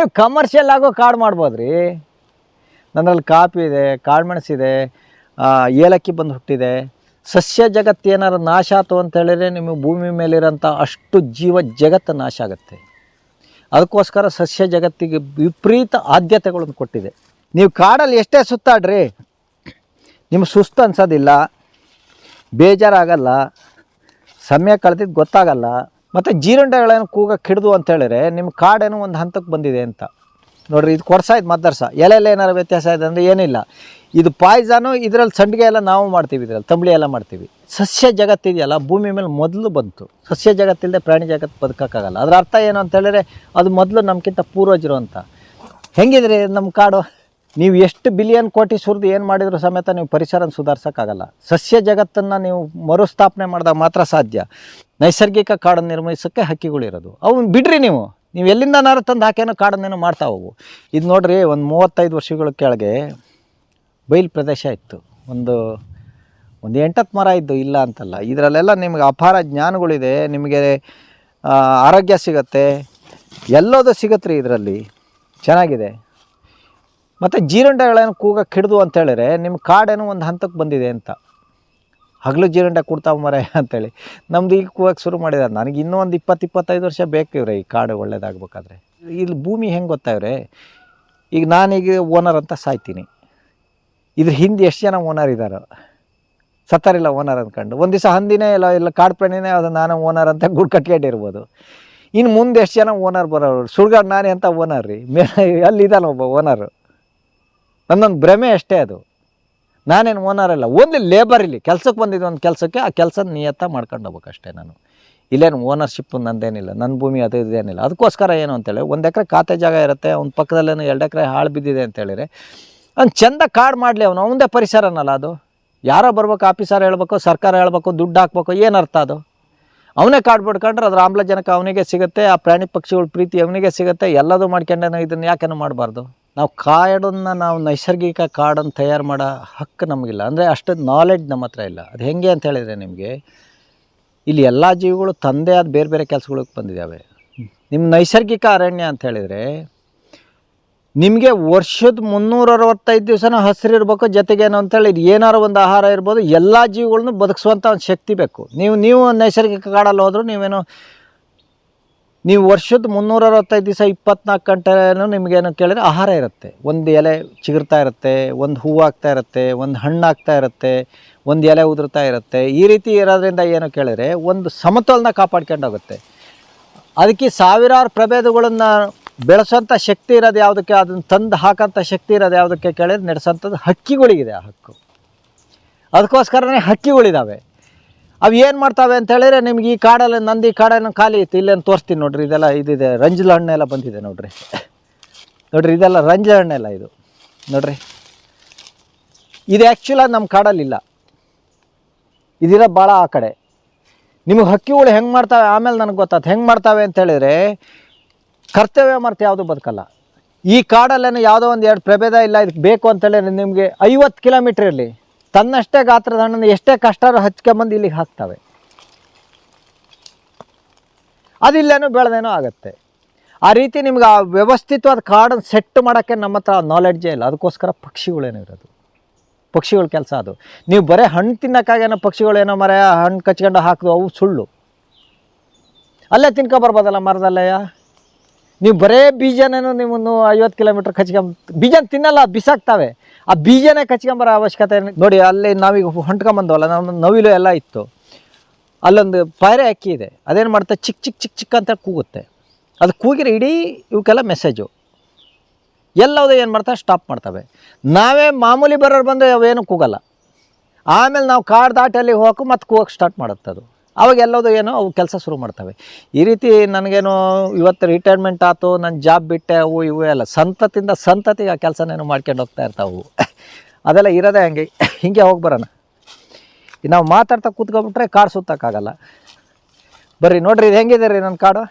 ನೀವು ಕಮರ್ಷಿಯಲ್ ಆಗೋ ಕಾಡು ಮಾಡ್ಬೋದ್ರಿ. ನನ್ನಲ್ಲಿ ಕಾಪಿ ಇದೆ ಕಾಳುಮೆಣಸಿದೆ ಏಲಕ್ಕಿ ಬಂದು ಹುಟ್ಟಿದೆ. ಸಸ್ಯ ಜಗತ್ತು ಏನಾರು ನಾಶ ಆಯ್ತು ಅಂತ ಹೇಳಿದ್ರೆ ನಿಮಗೆ ಭೂಮಿ ಮೇಲಿರೋಂಥ ಅಷ್ಟು ಜೀವ ಜಗತ್ತು ನಾಶ ಆಗುತ್ತೆ. ಅದಕ್ಕೋಸ್ಕರ ಸಸ್ಯ ಜಗತ್ತಿಗೆ ವಿಪರೀತ ಆದ್ಯತೆಗಳನ್ನು ಕೊಟ್ಟಿದೆ. ನೀವು ಕಾಡಲ್ಲಿ ಎಷ್ಟೇ ಸುತ್ತಾಡ್ರಿ, ನಿಮ್ಗೆ ಸುಸ್ತು ಅನ್ಸೋದಿಲ್ಲ, ಬೇಜಾರಾಗಲ್ಲ, ಸಮಯ ಕಳೆದಿದ್ದು ಗೊತ್ತಾಗಲ್ಲ ಮತ್ತು ಜೀರುಂಡೆಗಳೇನು ಕೂಗ ಕಿಡ್ದು ಅಂತ ಹೇಳಿದ್ರೆ ನಿಮ್ಮ ಕಾಡೇನು ಒಂದು ಹಂತಕ್ಕೆ ಬಂದಿದೆ ಅಂತ. ನೋಡ್ರಿ, ಇದು ಇದು ಮದ್ದರ್ಸ? ಎಲೆಲ್ಲ ಏನಾರು ವ್ಯತ್ಯಾಸ ಇದೆ ಅಂದರೆ ಏನಿಲ್ಲ. ಇದು ಪಾಯ್ಸನು, ಇದರಲ್ಲಿ ಸಂಡಿಗೆ ಎಲ್ಲ ನಾವು ಮಾಡ್ತೀವಿ, ಇದರಲ್ಲಿ ತಂಬಳಿ ಎಲ್ಲ ಮಾಡ್ತೀವಿ. ಸಸ್ಯ ಜಗತ್ತಿದೆಯಲ್ಲ ಭೂಮಿ ಮೇಲೆ ಮೊದಲು ಬಂತು. ಸಸ್ಯ ಜಗತ್ತಿಲ್ಲದೆ ಪ್ರಾಣಿ ಜಗತ್ತು ಬದುಕೋಕ್ಕಾಗಲ್ಲ. ಅದರ ಅರ್ಥ ಏನು ಅಂತ ಹೇಳಿದ್ರೆ, ಅದು ಮೊದಲು ನಮ್ಗಿಂತ ಪೂರ್ವಜರು ಅಂತ. ಹೆಂಗಿದ್ರಿ ನಮ್ಮ ಕಾಡು? ನೀವು ಎಷ್ಟು ಬಿಲಿಯನ್ ಕೋಟಿ ಸುರಿದು ಏನು ಮಾಡಿದ್ರು ಸಮೇತ ನೀವು ಪರಿಸರನ ಸುಧಾರಿಸೋಕ್ಕಾಗಲ್ಲ. ಸಸ್ಯ ಜಗತ್ತನ್ನು ನೀವು ಮರುಸ್ಥಾಪನೆ ಮಾಡಿದಾಗ ಮಾತ್ರ ಸಾಧ್ಯ. ನೈಸರ್ಗಿಕ ಕಾಡನ್ನು ನಿರ್ಮಿಸೋಕ್ಕೆ ಹಕ್ಕಿಗಳಿರೋದು. ಅವನ್ನ ಬಿಡ್ರಿ ನೀವು. ನೀವು ಎಲ್ಲಿಂದನಾರು ತಂದು ಹಾಕೇನೋ ಕಾಡನ್ನೇನು ಮಾಡ್ತಾ ಹೋಗು. ಇದು ನೋಡ್ರಿ ಒಂದು ಮೂವತ್ತೈದು ವರ್ಷಗಳ ಕೆಳಗೆ ಬಯಲು ಪ್ರದೇಶ ಇತ್ತು. ಒಂದು ಒಂದು ಎಂಟತ್ತು ಮರ ಇದ್ದು ಇಲ್ಲ ಅಂತಲ್ಲ. ಇದರಲ್ಲೆಲ್ಲ ನಿಮಗೆ ಅಪಾರ ಜ್ಞಾನಗಳಿದೆ. ನಿಮಗೆ ಆರೋಗ್ಯ ಸಿಗತ್ತೆ. ಎಲ್ಲೋದು ಸಿಗತ್ತೆ ರೀ ಇದರಲ್ಲಿ. ಚೆನ್ನಾಗಿದೆ. ಮತ್ತು ಜೀರಂಡೆಗಳೇನು ಕೂಗಕ್ಕೆ ಕಿಡ್ದು ಅಂತ ಹೇಳಿದ್ರೆ ನಿಮ್ಮ ಕಾಡೇನೋ ಒಂದು ಹಂತಕ್ಕೆ ಬಂದಿದೆ ಅಂತ. ಹಗಲು ಜೀರಂಡೆ ಕೊಡ್ತಾವ ಮರ ಅಂತೇಳಿ. ನಮ್ದು ಈಗ ಕೂಗಕ್ಕೆ ಶುರು ಮಾಡಿದ್ದಾರೆ ನನಗೆ ಇನ್ನೂ ಒಂದು ಇಪ್ಪತ್ತು, ಇಪ್ಪತ್ತೈದು ವರ್ಷ ಬೇಕು ಇವ್ರೆ ಈ ಕಾಡು ಒಳ್ಳೇದಾಗಬೇಕಾದ್ರೆ. ಇಲ್ಲಿ ಭೂಮಿ ಹೆಂಗೆ ಗೊತ್ತಾವ್ರೆ ಈಗ ನಾನೀಗ ಓನರ್ ಅಂತ ಸಾಯ್ತೀನಿ. ಇದ್ರ ಹಿಂದೆ ಎಷ್ಟು ಜನ ಓನರ್ ಇದ್ದಾರೋ ಸತ್ತಾರಿಲ್ಲ ಓನರ್ ಅಂದ್ಕೊಂಡು ಒಂದು ದಿವಸ ಹಂದಿನೇ ಇಲ್ಲ ಇಲ್ಲ ಕಾಡು ಪ್ರಾಣಿನೇ ಅದು ನಾನು ಓನರ್ ಅಂತ ಗುಡ್ ಕಟ್ಕೊಂಡಿರ್ಬೋದು. ಇನ್ನು ಮುಂದೆ ಎಷ್ಟು ಜನ ಓನರ್ ಬರೋರು? ಸುಳ್ಗಾಡು ನಾನೇ ಅಂತ ಓನರ್ ರೀ. ಅಲ್ಲಿದ್ದಾನೆ ಒಬ್ಬ ಓನರು ನನ್ನೊಂದು ಭ್ರಮೆ ಅಷ್ಟೇ ಅದು. ನಾನೇನು ಓನರ್ ಅಲ್ಲ, ಓನ್ಲಿ ಲೇಬರ್ ಇಲ್ಲಿ. ಕೆಲಸಕ್ಕೆ ಬಂದಿದ್ದು ಒಂದು ಕೆಲಸಕ್ಕೆ, ಆ ಕೆಲಸ ನಿಯತ್ತ ಮಾಡ್ಕೊಂಡು ಹೋಗ್ಬೇಕು ಅಷ್ಟೇ ನಾನು. ಇಲ್ಲೇನು ಓನರ್ಶಿಪ್ ನಂದೇನಿಲ್ಲ ನನ್ನ ಭೂಮಿ ಅದು ಇದೇನಿಲ್ಲ ಅದಕ್ಕೋಸ್ಕರ ಏನು ಅಂತೇಳಿ, ಒಂದು ಎಕರೆ ಖಾತೆ ಜಾಗ ಇರುತ್ತೆ ಅವ್ನ ಪಕ್ಕದಲ್ಲೇನು ಎರಡು ಎಕರೆ ಹಾಳು ಬಿದ್ದಿದೆ ಅಂತ ಹೇಳಿದ್ರೆ, ಅವ್ನು ಚಂದ ಕಾಡು ಮಾಡಲಿ ಅವನು, ಅವನದೇ ಪರಿಸರನಲ್ಲ ಅದು. ಯಾರೋ ಬರ್ಬೇಕು, ಆಫೀಸರ್ ಹೇಳ್ಬೇಕು, ಸರ್ಕಾರ ಹೇಳ್ಬೇಕು, ದುಡ್ಡು ಹಾಕ್ಬೇಕು, ಏನು ಅರ್ಥ ಅದು? ಅವನೇ ಕಾಡು ಬಿಡ್ಕೊಂಡ್ರೆ ಅದ್ರ ಆಮ್ಲಜನಕ ಅವನಿಗೆ ಸಿಗುತ್ತೆ, ಆ ಪ್ರಾಣಿ ಪಕ್ಷಿಗಳ ಪ್ರೀತಿ ಅವನಿಗೆ ಸಿಗುತ್ತೆ, ಎಲ್ಲದೂ ಮಾಡ್ಕೊಂಡೇನೋ ಇದನ್ನು ಯಾಕೇನು ಮಾಡಬಾರ್ದು? ನಾವು ಕಾಡನ್ನು ನಾವು ನೈಸರ್ಗಿಕ ಕಾಡನ್ನು ತಯಾರು ಮಾಡೋ ಹಕ್ಕು ನಮಗಿಲ್ಲ. ಅಂದರೆ ಅಷ್ಟು ನಾಲೆಡ್ಜ್ ನಮ್ಮ ಹತ್ರ ಇಲ್ಲ. ಅದು ಹೆಂಗೆ ಅಂತ ಹೇಳಿದರೆ ನಿಮಗೆ, ಇಲ್ಲಿ ಎಲ್ಲ ಜೀವಿಗಳು ತಂದೆ ಆದ ಬೇರೆ ಬೇರೆ ಕೆಲಸಗಳಿಗೆ ಬಂದಿದ್ದಾವೆ. ನಿಮ್ಮ ನೈಸರ್ಗಿಕ ಅರಣ್ಯ ಅಂತ ಹೇಳಿದರೆ, ನಿಮಗೆ ವರ್ಷದ ಮುನ್ನೂರ ಅರವತ್ತೈದು ದಿವಸನೂ ಹಸಿರು ಇರಬೇಕು ಜೊತೆಗೆ ಏನು ಅಂತೇಳಿ ಇದು ಏನಾರು ಒಂದು ಆಹಾರ ಇರ್ಬೋದು, ಎಲ್ಲ ಜೀವಿಗಳನ್ನು ಬದುಕಿಸುವಂಥ ಒಂದು ಶಕ್ತಿ ಬೇಕು. ನೀವು ನೀವು ನೈಸರ್ಗಿಕ ಕಾಡಲ್ಲಿ ಹೋದರೂ ನೀವೇನು ನೀವು ವರ್ಷದ ಮುನ್ನೂರ ಅರವತ್ತೈದು ದಿವಸ ಇಪ್ಪತ್ನಾಲ್ಕು ಗಂಟೆನೂ ನಿಮಗೇನು ಕೇಳಿದ್ರೆ ಆಹಾರ ಇರುತ್ತೆ. ಒಂದು ಎಲೆ ಚಿಗುರ್ತಾ ಇರುತ್ತೆ, ಒಂದು ಹೂವು ಆಗ್ತಾ ಇರುತ್ತೆ, ಒಂದು ಹಣ್ಣು ಆಗ್ತಾ ಇರುತ್ತೆ, ಒಂದು ಎಲೆ ಉದುರ್ತಾ ಇರುತ್ತೆ. ಈ ರೀತಿ ಇರೋದ್ರಿಂದ ಏನು ಕೇಳಿದ್ರೆ ಒಂದು ಸಮತೋಲನ ಕಾಪಾಡ್ಕೊಂಡು ಹೋಗುತ್ತೆ ಅದಕ್ಕೆ ಸಾವಿರಾರು ಪ್ರಭೇದಗಳನ್ನು ಬೆಳೆಸೋಂಥ ಶಕ್ತಿ ಇರೋದು ಯಾವುದಕ್ಕೆ? ಅದನ್ನು ತಂದು ಹಾಕೋಂಥ ಶಕ್ತಿ ಇರೋದು ಯಾವುದಕ್ಕೆ ಕೇಳಿದ್ರೆ ನಡೆಸೋಂಥದ್ದು ಹಕ್ಕಿಗಳಿಗಿದೆ ಆ ಹಕ್ಕು. ಅದಕ್ಕೋಸ್ಕರನೇ ಹಕ್ಕಿಗಳಿದ್ದಾವೆ ಅವು ಏನು ಮಾಡ್ತಾವೆ ಅಂತ ಹೇಳಿದ್ರೆ ನಿಮ್ಗೆ ಈ ಕಾಡಲ್ಲಿ ನಂದಿ ಈ ಖಾಲಿ ಇತ್ತು ಇಲ್ಲೇನು ತೋರಿಸ್ತೀನಿ ನೋಡ್ರಿ, ಇದೆಲ್ಲ ಇದಿದೆ, ರಂಜಲ ಹಣ್ಣೆಲ್ಲ ಬಂದಿದೆ ನೋಡ್ರಿ. ನೋಡ್ರಿ, ಇದೆಲ್ಲ ರಂಜಲ ಹಣ್ಣೆಲ್ಲ ಇದು, ನೋಡ್ರಿ. ಇದು ಆ್ಯಕ್ಚುಲಾಗಿ ನಮ್ಮ ಕಾಡಲ್ಲಿಲ್ಲ ಇದಿರೋ ಭಾಳ ಆ ಕಡೆ. ನಿಮಗೆ ಹಕ್ಕಿಗಳು ಹೆಂಗೆ ಮಾಡ್ತಾವೆ, ಆಮೇಲೆ ನನಗೆ ಗೊತ್ತಾಯ್ತು ಹೆಂಗೆ ಮಾಡ್ತಾವೆ ಅಂತ ಹೇಳಿದ್ರೆ ಕರ್ತವ್ಯ ಮರ್ತು ಯಾವುದು ಬದುಕಲ್ಲ. ಈ ಕಾಡಲ್ಲೇನು ಯಾವುದೋ ಒಂದು ಎರಡು ಪ್ರಭೇದ ಇಲ್ಲ ಇದಕ್ಕೆ ಬೇಕು ಅಂತೇಳಿ ನಿಮಗೆ ಐವತ್ತು ಕಿಲೋಮೀಟ್ರ್ ಇರಲಿ. ತನ್ನಷ್ಟೇ ಗಾತ್ರದ ಹಣ್ಣನ್ನು ಎಷ್ಟೇ ಕಷ್ಟ ಹಚ್ಕೊಂಬಂದು ಇಲ್ಲಿಗೆ ಹಾಕ್ತವೆ. ಅದಿಲ್ಲೇನೋ ಬೆಳೆದೇನೋ ಆಗುತ್ತೆ. ಆ ರೀತಿ ನಿಮ್ಗೆ ಆ ವ್ಯವಸ್ಥಿತವಾದ ಕಾಡನ್ನು ಸೆಟ್ ಮಾಡೋಕ್ಕೆ ನಮ್ಮ ಹತ್ರ ನಾಲೆಡ್ಜೇ ಇಲ್ಲ. ಅದಕ್ಕೋಸ್ಕರ ಪಕ್ಷಿಗಳೇನೋ ಇರೋದು. ಪಕ್ಷಿಗಳ ಕೆಲಸ ಅದು. ನೀವು ಬರೀ ಹಣ್ಣು ತಿನ್ನೋಕ್ಕಾಗೇನೋ ಪಕ್ಷಿಗಳೇನೋ ಮರ ಹಣ್ಣು ಕಚ್ಕೊಂಡು ಹಾಕಿದ್ವು, ಅವು ಸುಳ್ಳು. ಅಲ್ಲೇ ತಿನ್ಕೊಬರ್ಬೋದಲ್ಲ ಮರದಲ್ಲಯ್ಯ ನೀವು ಬರೇ ಬೀಜನೇನು ನಿಮ್ಮನ್ನು ಐವತ್ತು ಕಿಲೋಮೀಟ್ರ್ ಕಚ್ಕೊಂಬ ಬೀಜ ತಿನ್ನಲ್ಲ, ಬಿಸಾಕ್ತಾವೆ. ಆ ಬೀಜನೇ ಕಚ್ಕೊಂಬರೋ ಅವಶ್ಯಕತೆ ನೋಡಿ, ಅಲ್ಲಿ ನಾವೀಗ ಹೊಂಟ್ಕೊಂಬಂದವಲ್ಲ, ನಮ್ಮ ನವಿಲು ಎಲ್ಲ ಇತ್ತು. ಅಲ್ಲೊಂದು ಪಾಯರೆ ಅಕ್ಕಿ ಇದೆ. ಅದೇನು ಮಾಡುತ್ತೆ ಚಿಕ್ಕ ಚಿಕ್ಕ ಚಿಕ್ಕ ಚಿಕ್ಕ ಅಂತ ಕೂಗುತ್ತೆ. ಅದು ಕೂಗಿರೋ ಇಡೀ ಇವಕ್ಕೆಲ್ಲ ಮೆಸೇಜು ಎಲ್ಲವುದು ಏನು ಮಾಡ್ತವೆ ಸ್ಟಾಪ್ ಮಾಡ್ತವೆ. ನಾವೇ ಮಾಮೂಲಿ ಬರೋರು ಬಂದು ಅವೇನು ಕೂಗಲ್ಲ. ಆಮೇಲೆ ನಾವು ಕಾಡು ದಾಟಲ್ಲಿ ಹೋಗಕ್ಕೆ ಮತ್ತೆ ಕೂಗಕ್ಕೆ ಸ್ಟಾರ್ಟ್ ಮಾಡುತ್ತೆ ಅದು ಅವಾಗ ಎಲ್ಲೋದು ಏನೋ ಅವು ಕೆಲಸ ಶುರು ಮಾಡ್ತವೆ. ಈ ರೀತಿ ನನಗೇನು ಇವತ್ತು ರಿಟೈರ್ಮೆಂಟ್ ಆಯ್ತು ನನ್ನ ಜಾಬ್ ಬಿಟ್ಟೆ ಅವು ಇವು ಎಲ್ಲ. ಸಂತತಿಂದ ಸಂತತಿಗೆ ಆ ಕೆಲಸನೇನು ಮಾಡ್ಕೊಂಡು ಹೋಗ್ತಾ ಇರ್ತಾವು. ಅದೆಲ್ಲ ಇರೋದೇ ಹಂಗೆ. ಹಿಂಗೆ ಹೋಗಿ ಬರೋಣ. ನಾವು ಮಾತಾಡ್ತಾ ಕೂತ್ಕೊಬಿಟ್ರೆ ಕಾಡು ಸುತ್ತಕ್ಕಾಗಲ್ಲ. ಬರ್ರಿ ನೋಡ್ರಿ ಇದು ಹೆಂಗಿದೆ ರೀ ನನ್ನ ಕಾಡು?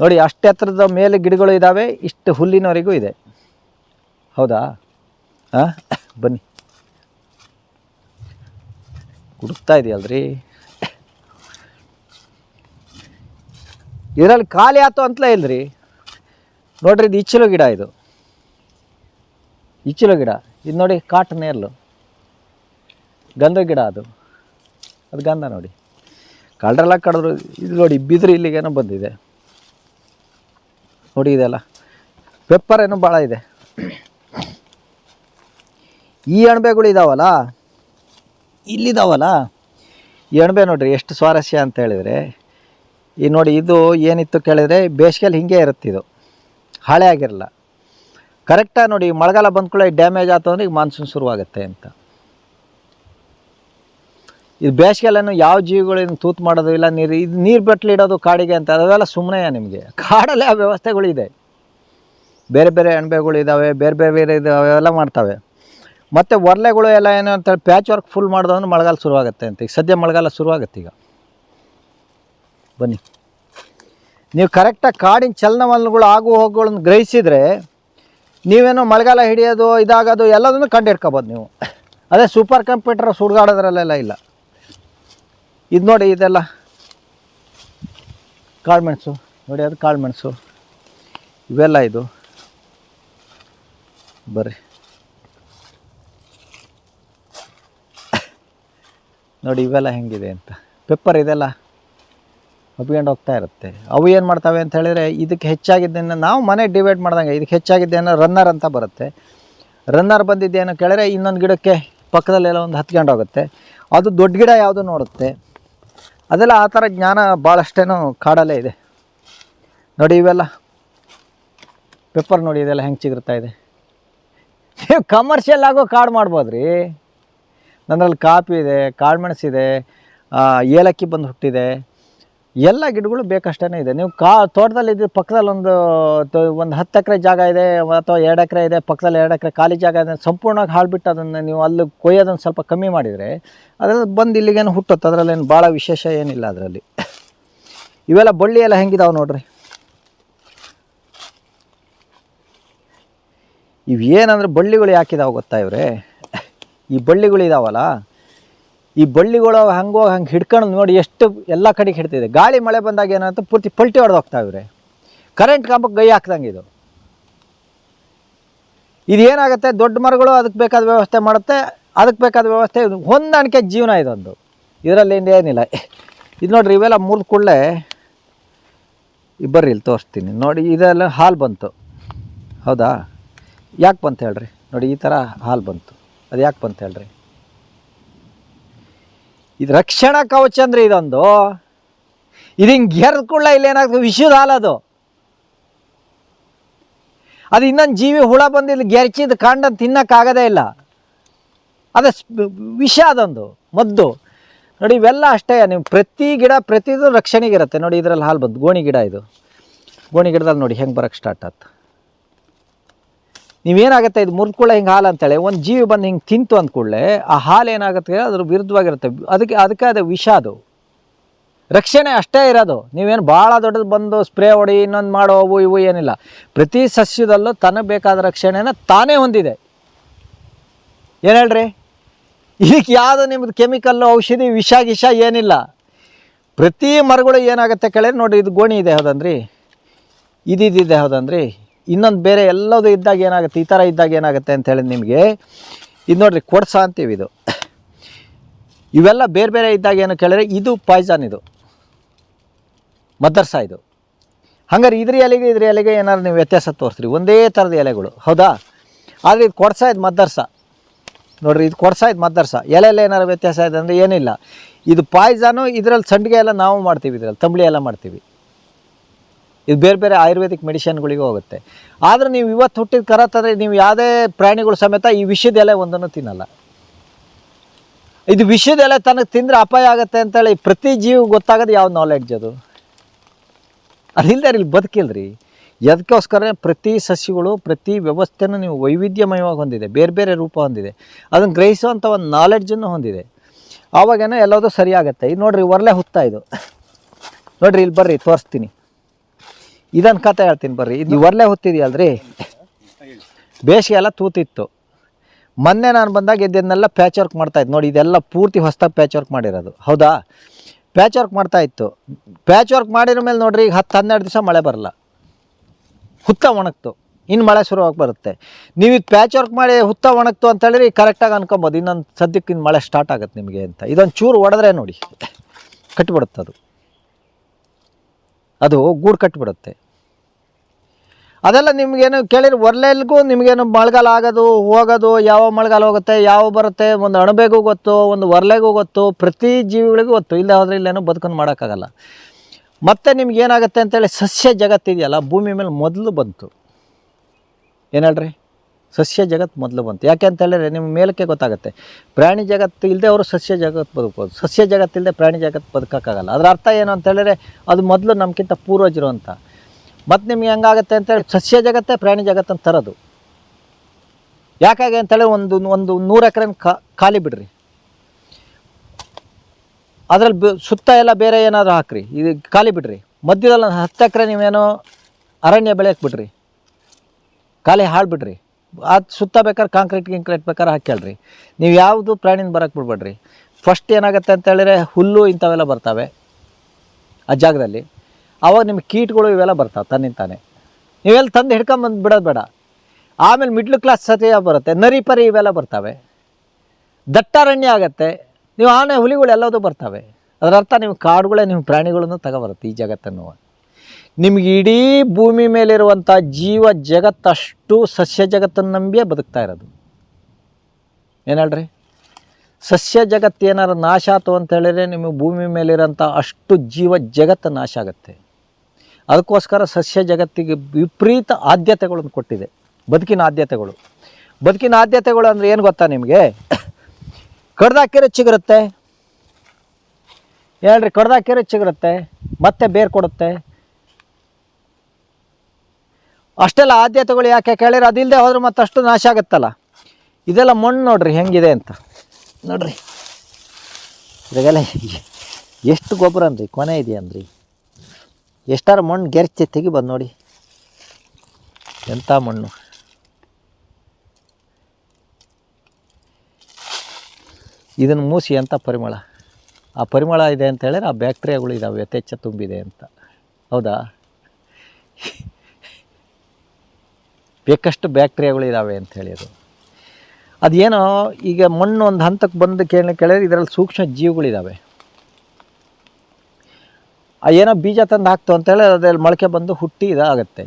ನೋಡಿ, ಅಷ್ಟು ಎತ್ತರದ ಮೇಲೆ ಗಿಡಗಳು ಇದ್ದಾವೆ ಇಷ್ಟು ಹುಲ್ಲಿನವರೆಗೂ ಇದೆ. ಹೌದಾ? ಹಾಂ ಬನ್ನಿ. ಹುಡುಕ್ತಾ ಇದೆಯಲ್ರಿ? ಇದರಲ್ಲಿ ಖಾಲಿ ಆಯ್ತು ಅಂತಲೇ ಇಲ್ರಿ. ನೋಡ್ರಿ ಇದು ಇಚ್ಚಲು ಗಿಡ ಇದು. ಇಚ್ಚಲು ಗಿಡ. ಇದು ನೋಡಿ ಕಾಟ್ ನೇರ್ಲು ಗಂಧ ಗಿಡ ಅದು. ಅದು ಗಂಧ ನೋಡಿ. ಕಳ್ರೆಲ್ಲ ಕಡಿದ್ರು. ಇದು ನೋಡಿ, ಬಿದಿರು ಇಲ್ಲಿಗೇನೋ ಬಂದಿದೆ. ನೋಡಿ ಇದೆಲ್ಲ. ಪೆಪ್ಪರ್ ಏನೋ ಭಾಳ ಇದೆ. ಈ ಅಣಬೆಗಳು ಇದಾವಲ್ಲ? ಇಲ್ಲಿದಾವಲ್ಲ? ಎಣ್ಬೆ ನೋಡಿರಿ, ಎಷ್ಟು ಸ್ವಾರಸ್ಯ ಅಂತ ಹೇಳಿದರೆ, ಈ ನೋಡಿ ಇದು ಏನಿತ್ತು ಕೇಳಿದರೆ ಬೇಸಿಗೆಯಲ್ಲಿ ಹಿಂಗೆ ಇರುತ್ತೆ ಇದು. ಹಾಳೆ ಆಗಿರಲ್ಲ. ಕರೆಕ್ಟಾಗಿ ನೋಡಿ, ಮಳೆಗಾಲ ಬಂದ್ಕೊಳ್ಳೆ ಡ್ಯಾಮೇಜ್ ಆಯ್ತು ಅಂದರೆ ಈಗ ಮಾನ್ಸೂನ್ ಶುರುವಾಗುತ್ತೆ ಅಂತ. ಇದು ಬೇಸಿಗೆಲ್ಲೂ ಯಾವ ಜೀವಿಗಳೇನು ತೂತು ಮಾಡೋದು ಇಲ್ಲ, ನೀರು, ಇದು ನೀರು ಬಟ್ಲು ಇಡೋದು ಕಾಡಿಗೆ ಅಂತ, ಅದೆಲ್ಲ ಸುಮ್ಮನೆ ನಿಮಗೆ? ಕಾಡಲ್ಲೇ ಆ ವ್ಯವಸ್ಥೆಗಳಿದೆ ಬೇರೆ ಬೇರೆ ಅಣಬೆಗಳು ಇದ್ದಾವೆ ಬೇರೆ ಬೇರೆ ಬೇರೆ ಇದಾವೆ, ಅವೆಲ್ಲ ಮಾಡ್ತವೆ. ಮತ್ತು ಒರ್ಲೆಗಳು ಎಲ್ಲ ಏನು ಅಂತೇಳಿ ಪ್ಯಾಚ್ ವರ್ಕ್ ಫುಲ್ ಮಾಡಿದ್ರೆ ಮಳೆಗಾಲ ಶುರುವಾಗುತ್ತೆ ಅಂತ ಈಗ. ಸದ್ಯ ಮಳೆಗಾಲ ಶುರುವಾಗುತ್ತೆ ಈಗ. ಬನ್ನಿ. ನೀವು ಕರೆಕ್ಟಾಗಿ ಕಾಡಿನ ಚಲನವಲನಗಳು ಆಗು ಹೋಗುಗಳನ್ನು ಗ್ರಹಿಸಿದರೆ ನೀವೇನೋ ಮಳೆಗಾಲ ಹಿಡಿಯೋದು, ಇದಾಗೋದು ಎಲ್ಲದನ್ನು ಕಂಡು ಹಿಡ್ಕೊಬೋದು ನೀವು. ಅದೇ ಸೂಪರ್ ಕಂಪ್ಯೂಟರ್ ಸುಡ್ಗಾಡೋದ್ರಲ್ಲೆಲ್ಲ ಇಲ್ಲ. ಇದು ನೋಡಿ ಇದೆಲ್ಲ. ಕಾಳುಮೆಣಸು ನೋಡಿ ಅದು ಕಾಳುಮೆಣಸು ಇವೆಲ್ಲ ಇದು. ಬರ್ರಿ. ನೋಡಿ ಇವೆಲ್ಲ ಹೆಂಗಿದೆ ಅಂತ. ಪೆಪ್ಪರ್ ಇದೆಲ್ಲ ಹಬ್ಕೊಂಡು ಹೋಗ್ತಾ ಇರುತ್ತೆ. ಅವು ಏನು ಮಾಡ್ತವೆ ಅಂತ ಹೇಳಿದರೆ ಇದಕ್ಕೆ ಹೆಚ್ಚಾಗಿದ್ದನ್ನು ನಾವು ಮನೆ ಡಿವೈಡ್ ಮಾಡ್ದಂಗೆ ಇದಕ್ಕೆ ಹೆಚ್ಚಾಗಿದ್ದೇನೋ ರನ್ನರ್ ಅಂತ ಬರುತ್ತೆ. ರನ್ನರ್ ಬಂದಿದ್ದೇನೋ ಕೇಳಿದ್ರೆ ಇನ್ನೊಂದು ಗಿಡಕ್ಕೆ ಪಕ್ಕದಲ್ಲೆಲ್ಲ ಒಂದು ಹತ್ಕೊಂಡು ಹೋಗುತ್ತೆ. ಅದು ದೊಡ್ಡ ಗಿಡ ಯಾವುದು ನೋಡುತ್ತೆ? ಅದೆಲ್ಲ ಆ ಥರ ಜ್ಞಾನ ಭಾಳಷ್ಟೇನು ಕಾಡಲ್ಲೇ ಇದೆ. ನೋಡಿ ಇವೆಲ್ಲ. ಪೆಪ್ಪರ್ ನೋಡಿ ಇದೆಲ್ಲ ಹೆಂಗೆ ಚಿಗುರ್ತಾ ಇದೆ. ನೀವು ಕಮರ್ಷಿಯಲ್ ಆಗೋ ಕಾಡು ಮಾಡ್ಬೋದು ರೀ ನನ್ನಲ್ಲಿ ಕಾಪಿ ಇದೆ ಕಾಳುಮೆಣಸಿದೆ ಏಲಕ್ಕಿ ಬಂದು ಹುಟ್ಟಿದೆ. ಎಲ್ಲ ಗಿಡಗಳು ಬೇಕಷ್ಟೇ ಇದೆ. ನೀವು ಕಾ, ತೋಟದಲ್ಲಿ ಇದ್ದು ಪಕ್ಕದಲ್ಲಿ ಒಂದು ಒಂದು ಹತ್ತು ಎಕರೆ ಜಾಗ ಇದೆ ಅಥವಾ ಎರಡು ಎಕರೆ ಇದೆ, ಪಕ್ಕದಲ್ಲಿ ಎರಡು ಎಕರೆ ಖಾಲಿ ಜಾಗ ಇದೆ, ಸಂಪೂರ್ಣವಾಗಿ ಹಾಳ್ಬಿಟ್ಟು ಅದನ್ನು ನೀವು ಅಲ್ಲಿ ಕೊಯ್ಯೋದನ್ನು ಸ್ವಲ್ಪ ಕಮ್ಮಿ ಮಾಡಿದರೆ ಅದರಲ್ಲಿ ಬಂದು ಇಲ್ಲಿಗೇನು ಹುಟ್ಟುತ್ತೆ ಅದರಲ್ಲೇನು ಭಾಳ ವಿಶೇಷ ಏನಿಲ್ಲ ಅದರಲ್ಲಿ. ಇವೆಲ್ಲ ಬಳ್ಳಿ ಎಲ್ಲ ಹೆಂಗಿದಾವೆ ನೋಡ್ರಿ. ಇವೇನಂದ್ರೆ ಬಳ್ಳಿಗಳು ಯಾಕಿದಾವೆ ಗೊತ್ತಾ ಇವ್ರೆ? ಈ ಬಳ್ಳಿಗಳು ಇದಾವಲ್ಲ, ಈ ಬಳ್ಳಿಗಳು ಹಂಗೋ ಹಂಗೆ ಹಿಡ್ಕೊಂಡು ನೋಡಿ ಎಷ್ಟು ಎಲ್ಲ ಕಡೆಗೆ ಹಿಡ್ತಿದೆ. ಗಾಳಿ ಮಳೆ ಬಂದಾಗ ಏನಂತ ಪೂರ್ತಿ ಪಲ್ಟಿ ಇವ್ರೆ. ಕರೆಂಟ್ ಕಂಬಕ್ಕೆ ಗೈ ಹಾಕ್ದಂಗೆ ಇದು. ಇದು ಏನಾಗುತ್ತೆ? ದೊಡ್ಡ ಮರಗಳು ಅದಕ್ಕೆ ಬೇಕಾದ ವ್ಯವಸ್ಥೆ ಮಾಡುತ್ತೆ ಅದಕ್ಕೆ ಬೇಕಾದ ವ್ಯವಸ್ಥೆ ಹೊಂದಾಣಿಕೆ ಜೀವನ ಇದೊಂದು. ಇದರಲ್ಲಿ ಏನಿಲ್ಲ. ಇದು ನೋಡಿರಿ, ಇವೆಲ್ಲ ಮೂಲ ಕೂಡಲೇ ಬರ್ರಿ ಇಲ್ಲಿ ತೋರಿಸ್ತೀನಿ. ನೋಡಿ, ಇದೆಲ್ಲ ಹಾಲು ಬಂತು. ಹೌದಾ? ಯಾಕೆ ಬಂತು ಹೇಳ್ರಿ? ನೋಡಿ, ಈ ಥರ ಹಾಲು ಬಂತು. ಅದು ಯಾಕೆ ಬಂತ ಹೇಳ್ರಿ? ಇದು ರಕ್ಷಣಾ ಕವಚ ಅಂದರೆ ಇದೊಂದು. ಇದು ಹಿಂಗೆ ಗೆರ್ದ ಇಲ್ಲ ಏನಾಗ್ತದೆ? ವಿಷದ ಹಾಲು ಅದು. ಇನ್ನೊಂದು ಜೀವಿ ಹುಳ ಬಂದು ಇಲ್ಲಿ ಗೆರ್ಚಿದ ಕಾಂಡ ತಿನ್ನಕ್ಕಾಗದೇ ಇಲ್ಲ. ಅದು ವಿಷ ಅದೊಂದು, ಮದ್ದು. ನೋಡಿ, ಇವೆಲ್ಲ ಅಷ್ಟೇ, ನೀವು ಪ್ರತಿ ಗಿಡ, ಪ್ರತಿದು ರಕ್ಷಣೆಗಿರುತ್ತೆ ನೋಡಿ, ಇದರಲ್ಲಿ ಹಾಲು ಬಂದು ಗೋಣಿ ಗಿಡ ಇದು. ಗೋಣಿ ಗಿಡದಲ್ಲಿ ನೋಡಿ, ಹೆಂಗೆ ಬರೋಕ್ಕೆ ಸ್ಟಾರ್ಟ್ ಆಯ್ತು ನೀವೇನಾಗುತ್ತೆ? ಇದು ಮುರಿದ್ಕೊಳ್ಳೆ ಹಿಂಗೆ ಹಾಲು ಅಂತೇಳಿ, ಒಂದು ಜೀವಿ ಬಂದು ಹಿಂಗೆ ತಿಂತು ಅಂದ ಕೂಡಲೇ, ಆ ಹಾಲು ಏನಾಗುತ್ತೆ ಅದ್ರ ವಿರುದ್ಧವಾಗಿರುತ್ತೆ. ಅದಕ್ಕೆ ಅದಕ್ಕೆ ಅದು ವಿಷ ಅದು. ರಕ್ಷಣೆ ಅಷ್ಟೇ ಇರೋದು. ನೀವೇನು ಭಾಳ ದೊಡ್ಡದು ಬಂದು ಸ್ಪ್ರೇ ಹೊಡಿ, ಇನ್ನೊಂದು ಮಾಡೋ, ಅವು ಇವು ಏನಿಲ್ಲ. ಪ್ರತಿ ಸಸ್ಯದಲ್ಲೂ ತನಗೆ ಬೇಕಾದ ರಕ್ಷಣೆನ ತಾನೇ ಹೊಂದಿದೆ. ಏನು ಹೇಳ್ರಿ? ಇದಕ್ಕೆ ಯಾವುದು ನಿಮ್ಮದು ಕೆಮಿಕಲ್ಲು, ಔಷಧಿ, ವಿಷ, ಗಿಷ ಏನಿಲ್ಲ. ಪ್ರತಿ ಮರಗಳು ಏನಾಗುತ್ತೆ ಕೇಳಿದ್ರೆ ನೋಡಿ, ಇದು ಗೋಣಿ ಇದೆ ಹೌದಂದ್ರಿ ಇದಿದೆ ಹೌದಂದ್ರಿ ಇನ್ನೊಂದು ಬೇರೆ ಎಲ್ಲದೂ ಇದ್ದಾಗ ಏನಾಗುತ್ತೆ? ಈ ಥರ ಇದ್ದಾಗ ಏನಾಗುತ್ತೆ ಅಂತ ಹೇಳಿದ ನಿಮಗೆ. ಇದು ನೋಡಿರಿ, ಕೊಡ್ಸ ಅಂತೀವಿ ಇದು. ಇವೆಲ್ಲ ಬೇರೆ ಬೇರೆ ಇದ್ದಾಗ ಏನು ಕೇಳಿದ್ರೆ ಇದು ಪಾಯ್ಸನ್ ಇದು. ಮದರ್ಸ ಇದು. ಹಂಗಾರೆ ಇದ್ರ ಎಲೆಗೆ ಇದ್ರ ಎಲೆಗೆ ಏನಾದ್ರು ನೀವು ವ್ಯತ್ಯಾಸ ತೋರಿಸ್ರಿ ಒಂದೇ ಥರದ ಎಲೆಗಳು, ಹೌದಾ? ಆದರೆ ಇದು ಕೊಡ್ಸ ಇದು ಮದ್ದರ್ಸ ನೋಡಿರಿ, ಇದು ಕೊಡ್ಸ ಇದು ಮದ್ದರ್ಸ ಎಲೆಯಲ್ಲಿ ಏನಾದ್ರು ವ್ಯತ್ಯಾಸ ಇದೆ ಅಂದರೆ ಏನಿಲ್ಲ. ಇದು ಪಾಯ್ಸನು ಇದರಲ್ಲಿ ಸಂಡಿಗೆ ಎಲ್ಲ ನಾವು ಮಾಡ್ತೀವಿ, ಇದರಲ್ಲಿ ತಂಬಳಿ ಎಲ್ಲ ಮಾಡ್ತೀವಿ. ಇದು ಬೇರೆ ಬೇರೆ ಆಯುರ್ವೇದಿಕ್ ಮೆಡಿಷನ್ಗಳಿಗೂ ಹೋಗುತ್ತೆ. ಆದರೆ ನೀವು ಇವತ್ತು ಹುಟ್ಟಿದ ಕರ ನೀವು ಯಾವುದೇ ಪ್ರಾಣಿಗಳು ಸಮೇತ ಈ ವಿಷದ ಎಲೆ ಒಂದನ್ನು ತಿನ್ನಲ್ಲ. ಇದು ವಿಷದ ಎಲೆ ತನಗೆ ತಿಂದರೆ ಅಪಾಯ ಆಗುತ್ತೆ ಅಂತೇಳಿ ಪ್ರತಿ ಜೀವ ಗೊತ್ತಾಗೋದು ಯಾವ ನಾಲೆಡ್ಜ್ ಅದು? ಅದಿಲ್ಲದೆ ಇಲ್ಲಿ ಬದುಕಿಲ್ರಿ? ಅದಕ್ಕೋಸ್ಕರ ಪ್ರತಿ ಸಸ್ಯಗಳು ಪ್ರತಿ ವ್ಯವಸ್ಥೆನೂ ನೀವು ವೈವಿಧ್ಯಮಯವಾಗಿ ಹೊಂದಿದೆ. ಬೇರೆ ಬೇರೆ ರೂಪ ಹೊಂದಿದೆ. ಅದನ್ನು ಗ್ರಹಿಸುವಂಥ ಒಂದು ನಾಲೆಡ್ಜನ್ನು ಹೊಂದಿದೆ. ಆವಾಗೇನೋ ಎಲ್ಲದೂ ಸರಿಯಾಗತ್ತೆ. ಇದು ನೋಡಿರಿ ಒರಲೆ ಹುತ್ತಾ ಇದು. ನೋಡ್ರಿ ಇಲ್ಲಿ ಬರ್ರಿ, ತೋರಿಸ್ತೀನಿ. ಇದನ್ನು ಕತೆ ಹೇಳ್ತೀನಿ ಬರ್ರಿ. ಇದು ಒರ್ಲೆ ಹೊತ್ತಿದೆಯಲ್ರಿ? ಬೇಸಿಗೆ ಎಲ್ಲ ತೂತಿತ್ತು. ಮೊನ್ನೆ ನಾನು ಬಂದಾಗ ಇದನ್ನೆಲ್ಲ ಪ್ಯಾಚ್ ವರ್ಕ್ ಮಾಡ್ತಾ ಇದ್ದೆ. ನೋಡಿ ಇದೆಲ್ಲ ಪೂರ್ತಿ ಹೊಸ್ದಾಗಿ ಪ್ಯಾಚ್ ವರ್ಕ್ ಮಾಡಿರೋದು. ಹೌದಾ? ಪ್ಯಾಚ್ ವರ್ಕ್ ಮಾಡ್ತಾ ಇತ್ತು. ಪ್ಯಾಚ್ ವರ್ಕ್ ಮಾಡಿದ ಮೇಲೆ ನೋಡ್ರಿ ಈಗ ಹತ್ತು ಹನ್ನೆರಡು ದಿವಸ ಮಳೆ ಬರಲ್ಲ. ಹುತ್ತ ಒಣಗ್ತು. ಇನ್ನು ಮಳೆ ಶುರುವಾಗಿ ಬರುತ್ತೆ. ನೀವು ಇದು ಪ್ಯಾಚ್ ವರ್ಕ್ ಮಾಡಿ ಹುತ್ತ ಒಣಗ್ತು ಅಂತ ಹೇಳಿದ್ರೆ ಕರೆಕ್ಟಾಗಿ ಅನ್ಕೊಬೋದು. ಇನ್ನೊಂದು ಸದ್ಯಕ್ಕೆ ಇನ್ನು ಮಳೆ ಸ್ಟಾರ್ಟ್ ಆಗುತ್ತೆ ನಿಮಗೆ ಅಂತ. ಇದೊಂದು ಚೂರು ಹೊಡೆದ್ರೆ ನೋಡಿ. ಕಟ್ಟಿಬಿಡುತ್ತೆ ಅದು ಅದು ಗೂಡು ಕಟ್ಟಿಬಿಡುತ್ತೆ ಅದೆಲ್ಲ ನಿಮಗೇನು ಕೇಳಿದ್ರೆ ಒರ್ಲೆಲ್ಗೂ ನಿಮಗೇನು ಮಳೆಗಾಲ ಆಗೋದು, ಹೋಗೋದು, ಯಾವ ಮಳೆಗಾಲ ಹೋಗುತ್ತೆ, ಯಾವ ಬರುತ್ತೆ, ಒಂದು ಅಣಬೆಗೂ ಗೊತ್ತು, ಒಂದು ಒರ್ಲೆಗೂ ಗೊತ್ತು, ಪ್ರತಿ ಜೀವಿಗಳಿಗೂ ಗೊತ್ತು. ಇಲ್ಲ ಹೋದ್ರೆ ಇಲ್ಲೇನೋ ಬದುಕೊಂಡು ಮಾಡೋಕ್ಕಾಗಲ್ಲ. ಮತ್ತು ನಿಮ್ಗೆ ಏನಾಗುತ್ತೆ ಅಂತೇಳಿ ಸಸ್ಯ ಜಗತ್ತಿದೆಯಲ್ಲ, ಭೂಮಿ ಮೇಲೆ ಮೊದಲು ಬಂತು. ಏನು ಹೇಳ್ರಿ? ಸಸ್ಯ ಜಗತ್ತು ಮೊದಲು ಬಂತು. ಯಾಕೆ ಅಂತ ಹೇಳಿದ್ರೆ ನಿಮ್ಮ ಮೇಲಕ್ಕೆ ಗೊತ್ತಾಗುತ್ತೆ. ಪ್ರಾಣಿ ಜಗತ್ತು ಇಲ್ಲದೆ ಅವರು ಸಸ್ಯ ಜಗತ್ತು ಬದುಕ್ಬೋದು. ಸಸ್ಯ ಜಗತ್ತಿಲ್ಲದೆ ಪ್ರಾಣಿ ಜಗತ್ತು ಬದುಕೋಕ್ಕಾಗಲ್ಲ. ಅದರ ಅರ್ಥ ಏನು ಅಂತ ಹೇಳಿದ್ರೆ ಅದು ಮೊದಲು ನಮಗಿಂತ ಪೂರ್ವಜರು ಅಂತ. ಮತ್ತು ನಿಮ್ಗೆ ಹೆಂಗಾಗುತ್ತೆ ಅಂತೇಳಿ ಸಸ್ಯ ಜಗತ್ತೇ ಪ್ರಾಣಿ ಜಗತ್ತನ್ನು ತರೋದು. ಯಾಕಾಗೆ ಅಂತೇಳಿ ಒಂದು ಒಂದು ನೂರು ಎಕರೆ ಖಾಲಿ ಬಿಡ್ರಿ. ಅದ್ರಲ್ಲಿ ಬ, ಸುತ್ತ ಎಲ್ಲ ಬೇರೆ ಏನಾದರೂ ಹಾಕ್ರಿ. ಇದು ಖಾಲಿ ಬಿಡ್ರಿ. ಮಧ್ಯದಲ್ಲಿ ಹತ್ತು ಎಕರೆ ನೀವೇನೋ ಅರಣ್ಯ ಬೆಳೆಯಕ್ಕೆ ಬಿಡ್ರಿ. ಖಾಲಿ ಹಾಳು ಬಿಡ್ರಿ. ಅದು ಸುತ್ತ ಬೇಕಾದ್ರೆ ಕಾಂಕ್ರೀಟ್ ಗಿಂಕ್ರೀಟ್ ಬೇಕಾದ್ರೆ ಹಾಕ್ಯಾಳ್ರಿ. ನೀವು ಯಾವುದು ಪ್ರಾಣಿನ ಬರೋಕ್ಕೆ ಬಿಡ್ಬೇಡ್ರಿ. ಫಸ್ಟ್ ಏನಾಗುತ್ತೆ ಅಂತ ಹೇಳಿದ್ರೆ ಹುಲ್ಲು ಇಂಥವೆಲ್ಲ ಬರ್ತವೆ. ಆ ಜಾಗದಲ್ಲಿ. ಆವಾಗ ನಿಮ್ಗೆ ಕೀಟಗಳು ಇವೆಲ್ಲ ಬರ್ತಾವೆ ತನ್ನಿಂತಾನೆ ನೀವೆಲ್ಲ ತಂದು ಹಿಡ್ಕೊಂಬಂದು ಬಿಡೋದು ಬೇಡ. ಆಮೇಲೆ ಮಿಡ್ಲ್ ಕ್ಲಾಸ್ ಸತಿಯ ಬರುತ್ತೆ? ನರಿ ಪರಿ ಇವೆಲ್ಲ ಬರ್ತವೆ. ದಟ್ಟಾರಣ್ಯ ಆಗತ್ತೆ. ನೀವು ಆನೆ ಹುಲಿಗಳು ಎಲ್ಲದೂ ಬರ್ತವೆ. ಅದರರ್ಥ ನಿಮ್ಮ ಕಾಡುಗಳೇ ನಿಮ್ಮ ಪ್ರಾಣಿಗಳನ್ನು ತಗೊಬರುತ್ತೆ ಈ ಜಗತ್ತನ್ನು. ನಿಮ್ಗೆ ಇಡೀ ಭೂಮಿ ಮೇಲಿರುವಂಥ ಜೀವ ಜಗತ್ತಷ್ಟು ಸಸ್ಯ ಜಗತ್ತನ್ನು ನಂಬಿಯೇ ಬದುಕ್ತಾ ಇರೋದು. ಏನು ಹೇಳ್ರಿ? ಸಸ್ಯ ಜಗತ್ತು ಏನಾರು ನಾಶ ಆಯ್ತು ಅಂತ ಹೇಳಿದ್ರೆ ನಿಮಗೆ ಭೂಮಿ ಮೇಲಿರೋಂಥ ಅಷ್ಟು ಜೀವ ಜಗತ್ತು ನಾಶ ಆಗುತ್ತೆ. ಅದಕ್ಕೋಸ್ಕರ ಸಸ್ಯ ಜಗತ್ತಿಗೆ ವಿಪರೀತ ಆದ್ಯತೆಗಳನ್ನು ಕೊಟ್ಟಿದೆ. ಬದುಕಿನ ಆದ್ಯತೆಗಳು. ಬದುಕಿನ ಆದ್ಯತೆಗಳು ಅಂದರೆ ಏನು ಗೊತ್ತಾ ನಿಮಗೆ? ಕಡ್ದಾಕಿರೋ ಚಿಗುರುತ್ತೆ. ಹೇಳ್ರಿ ಕಡ್ದಾಕಿರೋ ಚಿಗುರುತ್ತೆ. ಮತ್ತೆ ಬೇರು ಕೊಡುತ್ತೆ. ಅಷ್ಟೆಲ್ಲ ಆದ್ಯತೆಗಳು ಯಾಕೆ ಕೇಳಿದ್ರೆ ಅದಿಲ್ಲದೆ ಹೋದ್ರೆ ಮತ್ತಷ್ಟು ನಾಶ ಆಗುತ್ತಲ್ಲ. ಇದೆಲ್ಲ ಮಣ್ಣು ನೋಡ್ರಿ ಹೆಂಗಿದೆ ಅಂತ. ನೋಡ್ರಿ. ಇದಾಗೆಲ್ಲ ಎಷ್ಟು ಗೊಬ್ಬರ ಅನ್ರಿ ಕೊನೆ ಇದೆಯನ್ರಿ ಎಷ್ಟಾರು ಮಣ್ಣು ಗೆರ್ಚಿ ತೆಗಿಬೋದು ನೋಡಿ. ಎಂಥ ಮಣ್ಣು? ಇದನ್ನು ಮೂಸಿ ಎಂಥ ಪರಿಮಳ? ಆ ಪರಿಮಳ ಇದೆ ಅಂತ ಹೇಳಿದ್ರೆ ಆ ಬ್ಯಾಕ್ಟೀರಿಯಾಗಳು ಇದಾವೆ, ಯಥೇಚ್ಛ ತುಂಬಿದೆ ಅಂತ. ಹೌದಾ? ಬೇಕಷ್ಟು ಬ್ಯಾಕ್ಟೀರಿಯಾಗಳು ಇದ್ದಾವೆ ಅಂತ ಹೇಳಿದರು ಅದೇನೋ ಈಗ ಮಣ್ಣು ಒಂದು ಹಂತಕ್ಕೆ ಬಂದು ಕೇಳಿ ಕೇಳಿದ್ರೆ ಇದರಲ್ಲಿ ಸೂಕ್ಷ್ಮ ಜೀವಿಗಳಿದ್ದಾವೆ ಏನೋ ಬೀಜ ತಂದು ಹಾಕ್ತು ಅಂತೇಳಿ ಅದ್ರಲ್ಲಿ ಮೊಳಕೆ ಬಂದು ಹುಟ್ಟಿ ಇದಾಗುತ್ತೆ.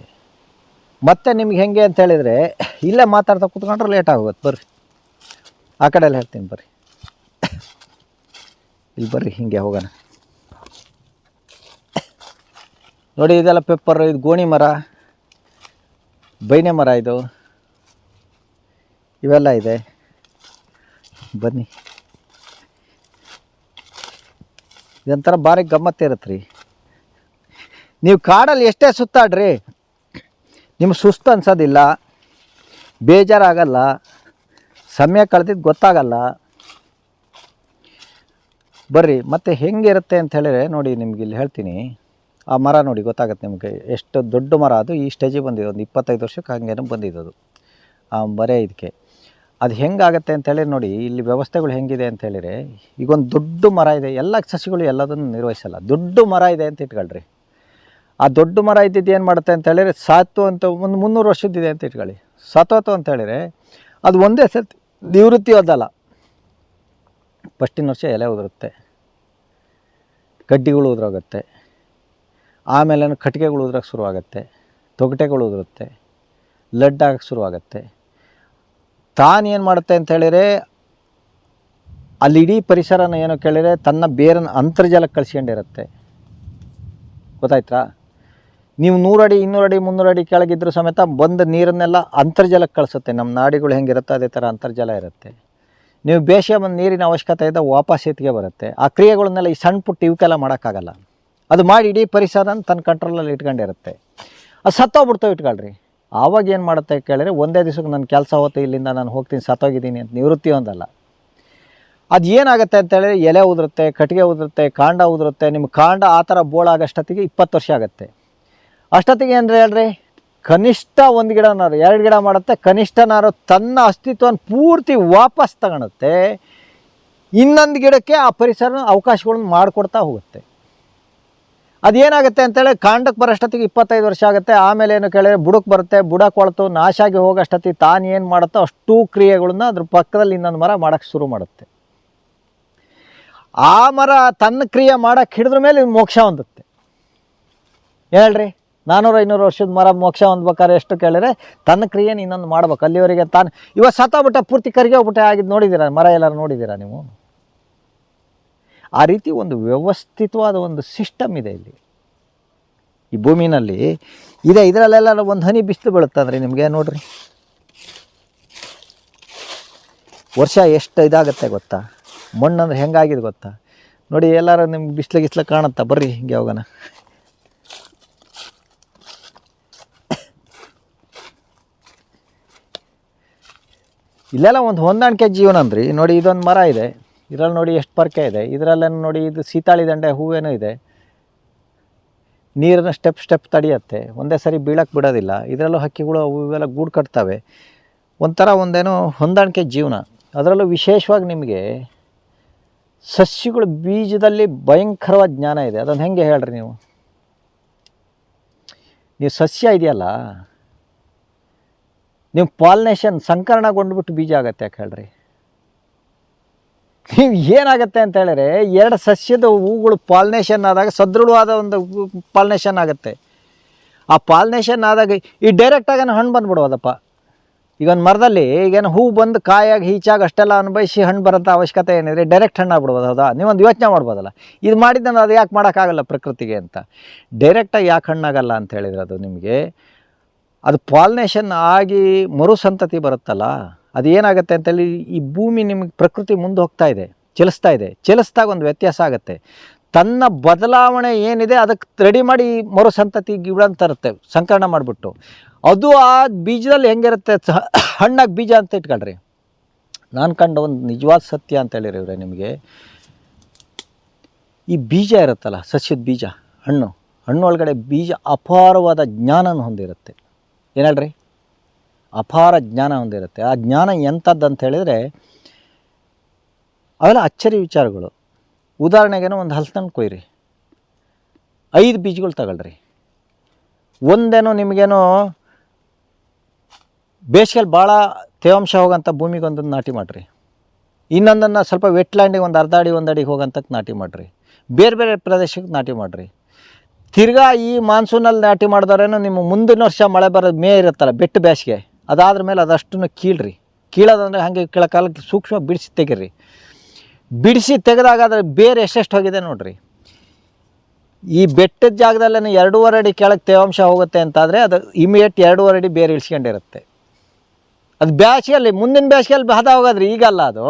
ಮತ್ತೆ ನಿಮ್ಗೆ ಹೆಂಗೆ ಅಂತ ಹೇಳಿದರೆ ಇಲ್ಲೇ ಮಾತಾಡ್ತಾ ಕೂತ್ಕೊಂಡ್ರೆ ಲೇಟ್ ಆಗೋಗುತ್ತೆ. ಬರ್ರಿ. ಆ ಕಡೆ ಎಲ್ಲ ಹೇಳ್ತೀನಿ ಬರ್ರಿ. ಇಲ್ಲಿ ಬರ್ರಿ, ಹಿಂಗೆ ಹೋಗೋಣ. ನೋಡಿ ಇದೆಲ್ಲ ಪೆಪ್ಪರ್ ಇದು ಗೋಣಿ ಮರ. ಬೈನೆ ಮರ ಇದು? ಇವೆಲ್ಲ ಇದೆ. ಬನ್ನಿ. ಇದೊಂಥರ ಭಾರಿ ಗಮ್ಮತ್ತೆ ಇರುತ್ತೆ ರೀ ನೀವು ಕಾಡಲ್ಲಿ ಎಷ್ಟೇ ಸುತ್ತಾಡ್ರಿ, ನಿಮ್ಗೆ ಸುಸ್ತು ಅನ್ಸೋದಿಲ್ಲ, ಬೇಜಾರಾಗಲ್ಲ, ಸಮಯ ಕಳೆದಿದ್ದು ಗೊತ್ತಾಗಲ್ಲ. ಬರ್ರಿ, ಮತ್ತೆ ಹೆಂಗಿರುತ್ತೆ ಅಂತ ಹೇಳಿದ್ರೆ ನೋಡಿ ನಿಮ್ಗೆ ಇಲ್ಲಿ ಹೇಳ್ತೀನಿ. ಆ ಮರ ನೋಡಿ ಗೊತ್ತಾಗುತ್ತೆ ನಿಮಗೆ. ಎಷ್ಟು ದೊಡ್ಡ ಮರ ಅದು, ಈ ಸ್ಟೇಜಿಗೆ ಬಂದಿದೆ ಒಂದು ಇಪ್ಪತ್ತೈದು ವರ್ಷಕ್ಕೆ ಹಂಗೇನೋ ಬಂದಿದ್ದದು. ಆ ಬರೇ ಇದಕ್ಕೆ. ಅದು ಹೆಂಗಾಗತ್ತೆ ಅಂತೇಳಿ ನೋಡಿ, ಇಲ್ಲಿ ವ್ಯವಸ್ಥೆಗಳು ಹೆಂಗಿದೆ ಅಂತ ಹೇಳಿದರೆ ಈಗ ಒಂದು ದೊಡ್ಡ ಮರ ಇದೆ. ಎಲ್ಲ ಸಸಿಗಳು ಎಲ್ಲದನ್ನು ನಿರ್ವಹಿಸಲ್ಲ. ದೊಡ್ಡ ಮರ ಇದೆ ಅಂತ ಇಟ್ಕೊಳ್ರಿ. ಆ ದೊಡ್ಡ ಮರ ಇದ್ದಿದ್ದು ಏನು ಮಾಡುತ್ತೆ ಅಂತ ಹೇಳಿದರೆ, ಸಾತು ಅಂತ ಒಂದು ಮುನ್ನೂರು ವರ್ಷದ್ದಿದೆ ಅಂತ ಇಟ್ಕೊಳ್ಳಿ. ಸತ್ತೋತು ಅಂತ ಹೇಳಿದರೆ, ಅದು ಒಂದೇ ಸತಿ ನಿವೃತ್ತಿ ಹೋದಲ್ಲ ಫಸ್ಟಿನ ವರ್ಷ ಎಲೆ ಉದುರುತ್ತೆ. ಗಡ್ಡಿಗಳು ಉದುರೋಗುತ್ತೆ. ಆಮೇಲೆ ಕಟ್ಟಿಗೆಗಳು ಉದ್ರಕ್ಕೆ ಶುರುವಾಗುತ್ತೆ, ತೊಗಟೆಗಳು ಉದುರುತ್ತೆ ಲಡ್ ಆಗಕ್ಕೆ ಶುರುವಾಗುತ್ತೆ. ತಾನೇನು ಮಾಡುತ್ತೆ ಅಂತ ಹೇಳಿದರೆ, ಅಲ್ಲಿ ಇಡೀ ಪರಿಸರನ ಏನೋ ಕೇಳಿದರೆ, ತನ್ನ ಬೇರನ್ನು ಅಂತರ್ಜಲಕ್ಕೆ ಕಳ್ಸ್ಕೊಂಡಿರುತ್ತೆ. ಗೊತ್ತಾಯ್ತಾ? ನೀವು ನೂರು ಅಡಿ ಇನ್ನೂರು ಅಡಿ ಮುನ್ನೂರು ಅಡಿ ಕೆಳಗಿದ್ರೂ ಸಮೇತ ಬಂದ ನೀರನ್ನೆಲ್ಲ ಅಂತರ್ಜಲಕ್ಕೆ ಕಳಿಸುತ್ತೆ. ನಮ್ಮ ನಾಡಿಗಳು ಹೆಂಗಿರುತ್ತೋ ಅದೇ ಥರ ಅಂತರ್ಜಲ ಇರುತ್ತೆ. ನೀವು ಬೇಸಿಗೆ ಬಂದು ನೀರಿನ ಅವಶ್ಯಕತೆ ಇದ್ದ ವಾಪಸ್ ಎತ್ತಿಗೆ ಬರುತ್ತೆ. ಆ ಕ್ರಿಯೆಗಳನ್ನೆಲ್ಲ ಈ ಸಣ್ಣ ಪುಟ್ಟ ಇವಕ್ಕೆಲ್ಲ ಮಾಡೋಕ್ಕಾಗಲ್ಲ. ಅದು ಮಾಡಿ ಇಡೀ ಪರಿಸರನ ತನ್ನ ಕಂಟ್ರೋಲಲ್ಲಿ ಇಟ್ಕೊಂಡಿರುತ್ತೆ. ಅದು ಸತ್ತೋಗ್ಬಿಡ್ತಾವೆ ಇಟ್ಕೊಳ್ರಿ ಆವಾಗ ಏನು ಮಾಡುತ್ತೆ ಕೇಳಿದ್ರೆ ಒಂದೇ ದಿವಸಕ್ಕೆ ನನ್ನ ಕೆಲಸ ಹೋಗ್ತು ಇಲ್ಲಿಂದ ನಾನು ಹೋಗ್ತೀನಿ, ಸತ್ತೋಗಿದ್ದೀನಿ ಅಂತ ನಿವೃತ್ತಿ ಒಂದಲ್ಲ. ಅದು ಏನಾಗುತ್ತೆ ಅಂತೇಳಿದ್ರೆ ಎಲೆ ಉದುರುತ್ತೆ, ಕಟ್ಟಿಗೆ ಉದುರುತ್ತೆ, ಕಾಂಡ ಉದುರುತ್ತೆ ನಿಮ್ಮ ಕಾಂಡ ಆ ಥರ ಬೋಳಾಗೋಷ್ಟೊತ್ತಿಗೆ ಇಪ್ಪತ್ತು ವರ್ಷ ಆಗುತ್ತೆ. ಅಷ್ಟೊತ್ತಿಗೆ ಏನರ ಹೇಳ್ರಿ? ಕನಿಷ್ಠ ಒಂದು ಗಿಡನಾರು, ಎರಡು ಗಿಡ ಮಾಡುತ್ತೆ, ಕನಿಷ್ಠನಾರು ತನ್ನ ಅಸ್ತಿತ್ವವನ್ನು ಪೂರ್ತಿ ವಾಪಸ್ ತಗೊಳುತ್ತೆ. ಇನ್ನೊಂದು ಗಿಡಕ್ಕೆ ಆ ಪರಿಸರ ಅವಕಾಶಗಳನ್ನು ಮಾಡಿಕೊಡ್ತಾ ಹೋಗುತ್ತೆ. ಅದೇನಾಗುತ್ತೆ ಅಂತೇಳಿ ಕಾಂಡಕ್ಕೆ ಬರೋಷ್ಟೊತ್ತಿಗೆ ಇಪ್ಪತ್ತೈದು ವರ್ಷ ಆಗುತ್ತೆ. ಆಮೇಲೆ ಏನು ಕೇಳಿದ್ರೆ ಬುಡಕ್ಕೆ ಬರುತ್ತೆ, ಬುಡ ಕೊಳ್ತು ನಾಶ ಆಗಿ ಹೋಗೋಷ್ಟೊತ್ತಿಗೆ ತಾನು ಏನು ಮಾಡುತ್ತೋ ಅಷ್ಟು ಕ್ರಿಯೆಗಳನ್ನ ಅದ್ರ ಪಕ್ಕದಲ್ಲಿ ಇನ್ನೊಂದು ಮರ ಮಾಡೋಕ್ಕೆ ಶುರು ಮಾಡುತ್ತೆ. ಆ ಮರ ತನ್ನ ಕ್ರಿಯೆ ಮಾಡೋಕ್ಕೆ ಹಿಡಿದ್ರ ಮೇಲೆ ಮೋಕ್ಷ ಹೊಂದುತ್ತೆ. ಹೇಳ್ರಿ ನಾನ್ನೂರು ಐನೂರು ವರ್ಷದ ಮರ ಮೋಕ್ಷ ಹೊಂದ್ಬೇಕಾದ್ರೆ ಎಷ್ಟು ಕೇಳಿದ್ರೆ ತನ್ನ ಕ್ರಿಯೆನ ಇನ್ನೊಂದು ಮಾಡ್ಬೇಕು. ಅಲ್ಲಿವರೆಗೆ ತಾನು, ಇವಾಗ ಸತ್ತೋಗ್ಬಿಟ್ಟ, ಪೂರ್ತಿ ಕರಿಗೆ ಹೋಗ್ಬಿಟ್ಟೆ ಆಗಿದ್ದು ನೋಡಿದ್ದೀರಾ? ಮರ ಎಲ್ಲರೂ ನೋಡಿದ್ದೀರಾ ನೀವು? ಆ ರೀತಿ ಒಂದು ವ್ಯವಸ್ಥಿತವಾದ ಒಂದು ಸಿಸ್ಟಮ್ ಇದೆ ಇಲ್ಲಿ. ಈ ಭೂಮಿನಲ್ಲಿ ಇದೆ, ಇದರಲ್ಲೆಲ್ಲ ಒಂದು ಹನಿ ಬಿಸಿಲು ಬೀಳುತ್ತಂದ್ರೆ ನಿಮಗೆ ನೋಡ್ರಿ. ವರ್ಷ ಎಷ್ಟು ಇದಾಗುತ್ತೆ ಗೊತ್ತಾ? ಮಣ್ಣಂದ್ರೆ ಹೆಂಗಾಗಿದೆ ಗೊತ್ತಾ? ನೋಡಿ, ಎಲ್ಲರೂ ನಿಮ್ಗೆ ಬಿಸಿಲು ಗಿಸ್ಲು ಕಾಣುತ್ತಾ? ಬರ್ರಿ ಹಿಂಗೆ ಹೋಗೋಣ. ಇಲ್ಲೆಲ್ಲ ಒಂದು ಹೊಂದಾಣಿಕೆ ಜೀವನ ಅಂದ್ರಿ, ನೋಡಿ ಇದೊಂದು ಮರ ಇದೆ. ಇದರಲ್ಲಿ ನೋಡಿ ಎಷ್ಟು ಪರ್ಕೆ ಇದೆ. ಇದರಲ್ಲೇನು ನೋಡಿ ಇದು ಸೀತಾಳಿ ದಂಡೆ ಹೂವೇನೂ ಇದೆ. ನೀರನ್ನು ಸ್ಟೆಪ್ ಸ್ಟೆಪ್ ತಡೆಯುತ್ತೆ. ಒಂದೇ ಸರಿ ಬೀಳಕ್ಕೆ ಬಿಡೋದಿಲ್ಲ. ಇದರಲ್ಲೂ ಹಕ್ಕಿಗಳು ಅವು ಇವೆಲ್ಲ ಗೂಡು ಕಟ್ತವೆ. ಒಂಥರ ಒಂದೇನೋ ಹೊಂದಾಣಿಕೆ ಜೀವನ. ಅದರಲ್ಲೂ ವಿಶೇಷವಾಗಿ ನಿಮಗೆ ಸಸ್ಯಗಳು ಬೀಜದಲ್ಲಿ ಭಯಂಕರವಾದ ಜ್ಞಾನ ಇದೆ. ಅದನ್ನು ಹೆಂಗೆ ಹೇಳ್ರಿ ನೀವು? ನೀವು ಸಸ್ಯ ಇದೆಯಲ್ಲ, ನೀವು ಪಾಲಿನೇಷನ್ ಸಂಕರಣಗೊಂಡ್ಬಿಟ್ಟು ಬೀಜ ಆಗತ್ತೆ ಯಾಕೆ ಹೇಳ್ರಿ? ನೀವು ಏನಾಗುತ್ತೆ ಅಂತ ಹೇಳಿದ್ರೆ ಎರಡು ಸಸ್ಯದ ಹೂಗಳು ಪಾಲಿನೇಷನ್ ಆದಾಗ ಸದೃಢವಾದ ಒಂದು ಪಾಲಿನೇಷನ್ ಆಗುತ್ತೆ. ಆ ಪಾಲಿನೇಷನ್ ಆದಾಗ ಈ ಡೈರೆಕ್ಟಾಗಿ ಹಣ್ಣು ಬಂದುಬಿಡುವುದಪ್ಪ ಈಗ ಒಂದು ಮರದಲ್ಲಿ ಈಗೇನು ಹೂ ಬಂದು ಕಾಯಾಗಿ ಹೀಚಾಗಿ ಅಷ್ಟೆಲ್ಲ ಅನುಭವಿಸಿ ಹಣ್ಣು ಬರೋಂಥ ಅವಶ್ಯಕತೆ ಏನಿದೆ ಡೈರೆಕ್ಟ್ ಹಣ್ಣು ಆಗ್ಬಿಡ್ಬೋದು, ಹೌದಾ? ನೀವೊಂದು ಯೋಚನೆ ಮಾಡ್ಬೋದಲ್ಲ. ಇದು ಮಾಡಿದ್ದಂದ್ರೆ ಅದು ಯಾಕೆ ಮಾಡೋಕ್ಕಾಗಲ್ಲ ಪ್ರಕೃತಿಗೆ ಅಂತ. ಡೈರೆಕ್ಟಾಗಿ ಯಾಕೆ ಹಣ್ಣಾಗಲ್ಲ ಅಂತ ಹೇಳಿದ್ರೆ ಅದು ನಿಮಗೆ. ಅದು ಪಾಲಿನೇಷನ್ ಆಗಿ ಮರು ಸಂತತಿ ಬರುತ್ತಲ್ಲ. ಅದು ಏನಾಗುತ್ತೆ ಅಂತೇಳಿ ಈ ಭೂಮಿ ನಿಮಗೆ ಪ್ರಕೃತಿ ಮುಂದೆ ಹೋಗ್ತಾ ಇದೆ, ಚಲಿಸ್ತಾ ಇದೆ, ಚಲಿಸ್ದಾಗ ಒಂದು ವ್ಯತ್ಯಾಸ ಆಗುತ್ತೆ. ತನ್ನ ಬದಲಾವಣೆ ಏನಿದೆ ಅದಕ್ಕೆ ರೆಡಿ ಮಾಡಿ ಮರು ಸಂತತಿ ಗಿಡ ತರುತ್ತೆ, ಸಂಕರಣ ಮಾಡಿಬಿಟ್ಟು. ಅದು ಆ ಬೀಜದಲ್ಲಿ ಹೆಂಗಿರುತ್ತೆ ಹಣ್ಣಾಗಿ ಬೀಜ ಅಂತ ಇಟ್ಕೊಳ್ರಿ. ನಾನು ಕಂಡ ಒಂದು ನಿಜವಾದ ಸತ್ಯ ಅಂತ ಇವರೇ ನಿಮಗೆ. ಈ ಬೀಜ ಇರುತ್ತಲ್ಲ, ಸಸ್ಯದ ಬೀಜ, ಹಣ್ಣು ಹಣ್ಣು ಒಳಗಡೆ ಬೀಜ ಅಪಾರವಾದ ಜ್ಞಾನನ ಹೊಂದಿರುತ್ತೆ. ಏನಲ್ರಿ ಅಪಾರ ಜ್ಞಾನ ಹೊಂದಿರುತ್ತೆ. ಆ ಜ್ಞಾನ ಎಂಥದ್ದು ಅಂತ ಹೇಳಿದರೆ ಅವೆಲ್ಲ ಅಚ್ಚರಿ ವಿಚಾರಗಳು. ಉದಾಹರಣೆಗೇನೋ ಒಂದು ಹಲ್ಸನ್ನು ಕೊಯ್ರಿ. ಐದು ಬೀಜಗಳು ತಗೊಳ್ರಿ. ಒಂದೇನೋ ನಿಮಗೇನೋ ಬೇಸಿಗೆಯಲ್ಲಿ ಭಾಳ ತೇವಾಂಶ ಹೋಗೋಂಥ ಭೂಮಿಗೆ ಒಂದೊಂದು ನಾಟಿ ಮಾಡಿರಿ. ಇನ್ನೊಂದನ್ನು ಸ್ವಲ್ಪ ವೆಟ್ಲ್ಯಾಂಡಿಗೆ ಒಂದು ಅರ್ಧ ಅಡಿ, ಒಂದು ಅಡಿಗೆ ಹೋಗೋಂಥಕ್ಕೆ ನಾಟಿ ಮಾಡಿರಿ. ಬೇರೆ ಬೇರೆ ಪ್ರದೇಶಕ್ಕೆ ನಾಟಿ ಮಾಡಿರಿ. ತಿರ್ಗಾ ಈ ಮಾನ್ಸೂನಲ್ಲಿ ನಾಟಿ ಮಾಡಿದವ್ರೇನೋ ನಿಮ್ಮ ಮುಂದಿನ ವರ್ಷ ಮಳೆ ಬರೋದು ಮೇ ಇರುತ್ತಲ್ಲ, ಬೆಟ್ಟು ಬೇಸಿಗೆ ಅದಾದ್ರ ಮೇಲೆ ಅದಷ್ಟನ್ನು ಕೀಳ್ರಿ. ಕೀಳೋದಂದ್ರೆ ಹಾಗೆ ಕೆಳಕಾಲಕ್ಕೆ ಸೂಕ್ಷ್ಮ ಬಿಡಿಸಿ ತೆಗೀರಿ. ಬಿಡಿಸಿ ತೆಗೆದಾಗ ಅದ್ರ ಬೇರೆ ಎಷ್ಟೆಷ್ಟು ಹೋಗಿದೆ ನೋಡಿರಿ. ಈ ಬೆಟ್ಟದ ಜಾಗದಲ್ಲೇ ಎರಡೂವರೆ ಅಡಿ ಕೆಳಗೆ ತೇವಾಂಶ ಹೋಗುತ್ತೆ ಅಂತಾದರೆ ಅದು ಇಮಿಡಿಯೇಟ್ ಎರಡೂವರೆ ಅಡಿ ಬೇರೆ ಇಳಿಸ್ಕೊಂಡಿರುತ್ತೆ. ಅದು ಬೇಸಿಗೆಯಲ್ಲಿ ಮುಂದಿನ ಬೇಸಿಗೆಯಲ್ಲಿ ಹದ ಹೋಗೋದ್ರಿ ಈಗಲ್ಲ ಅದು.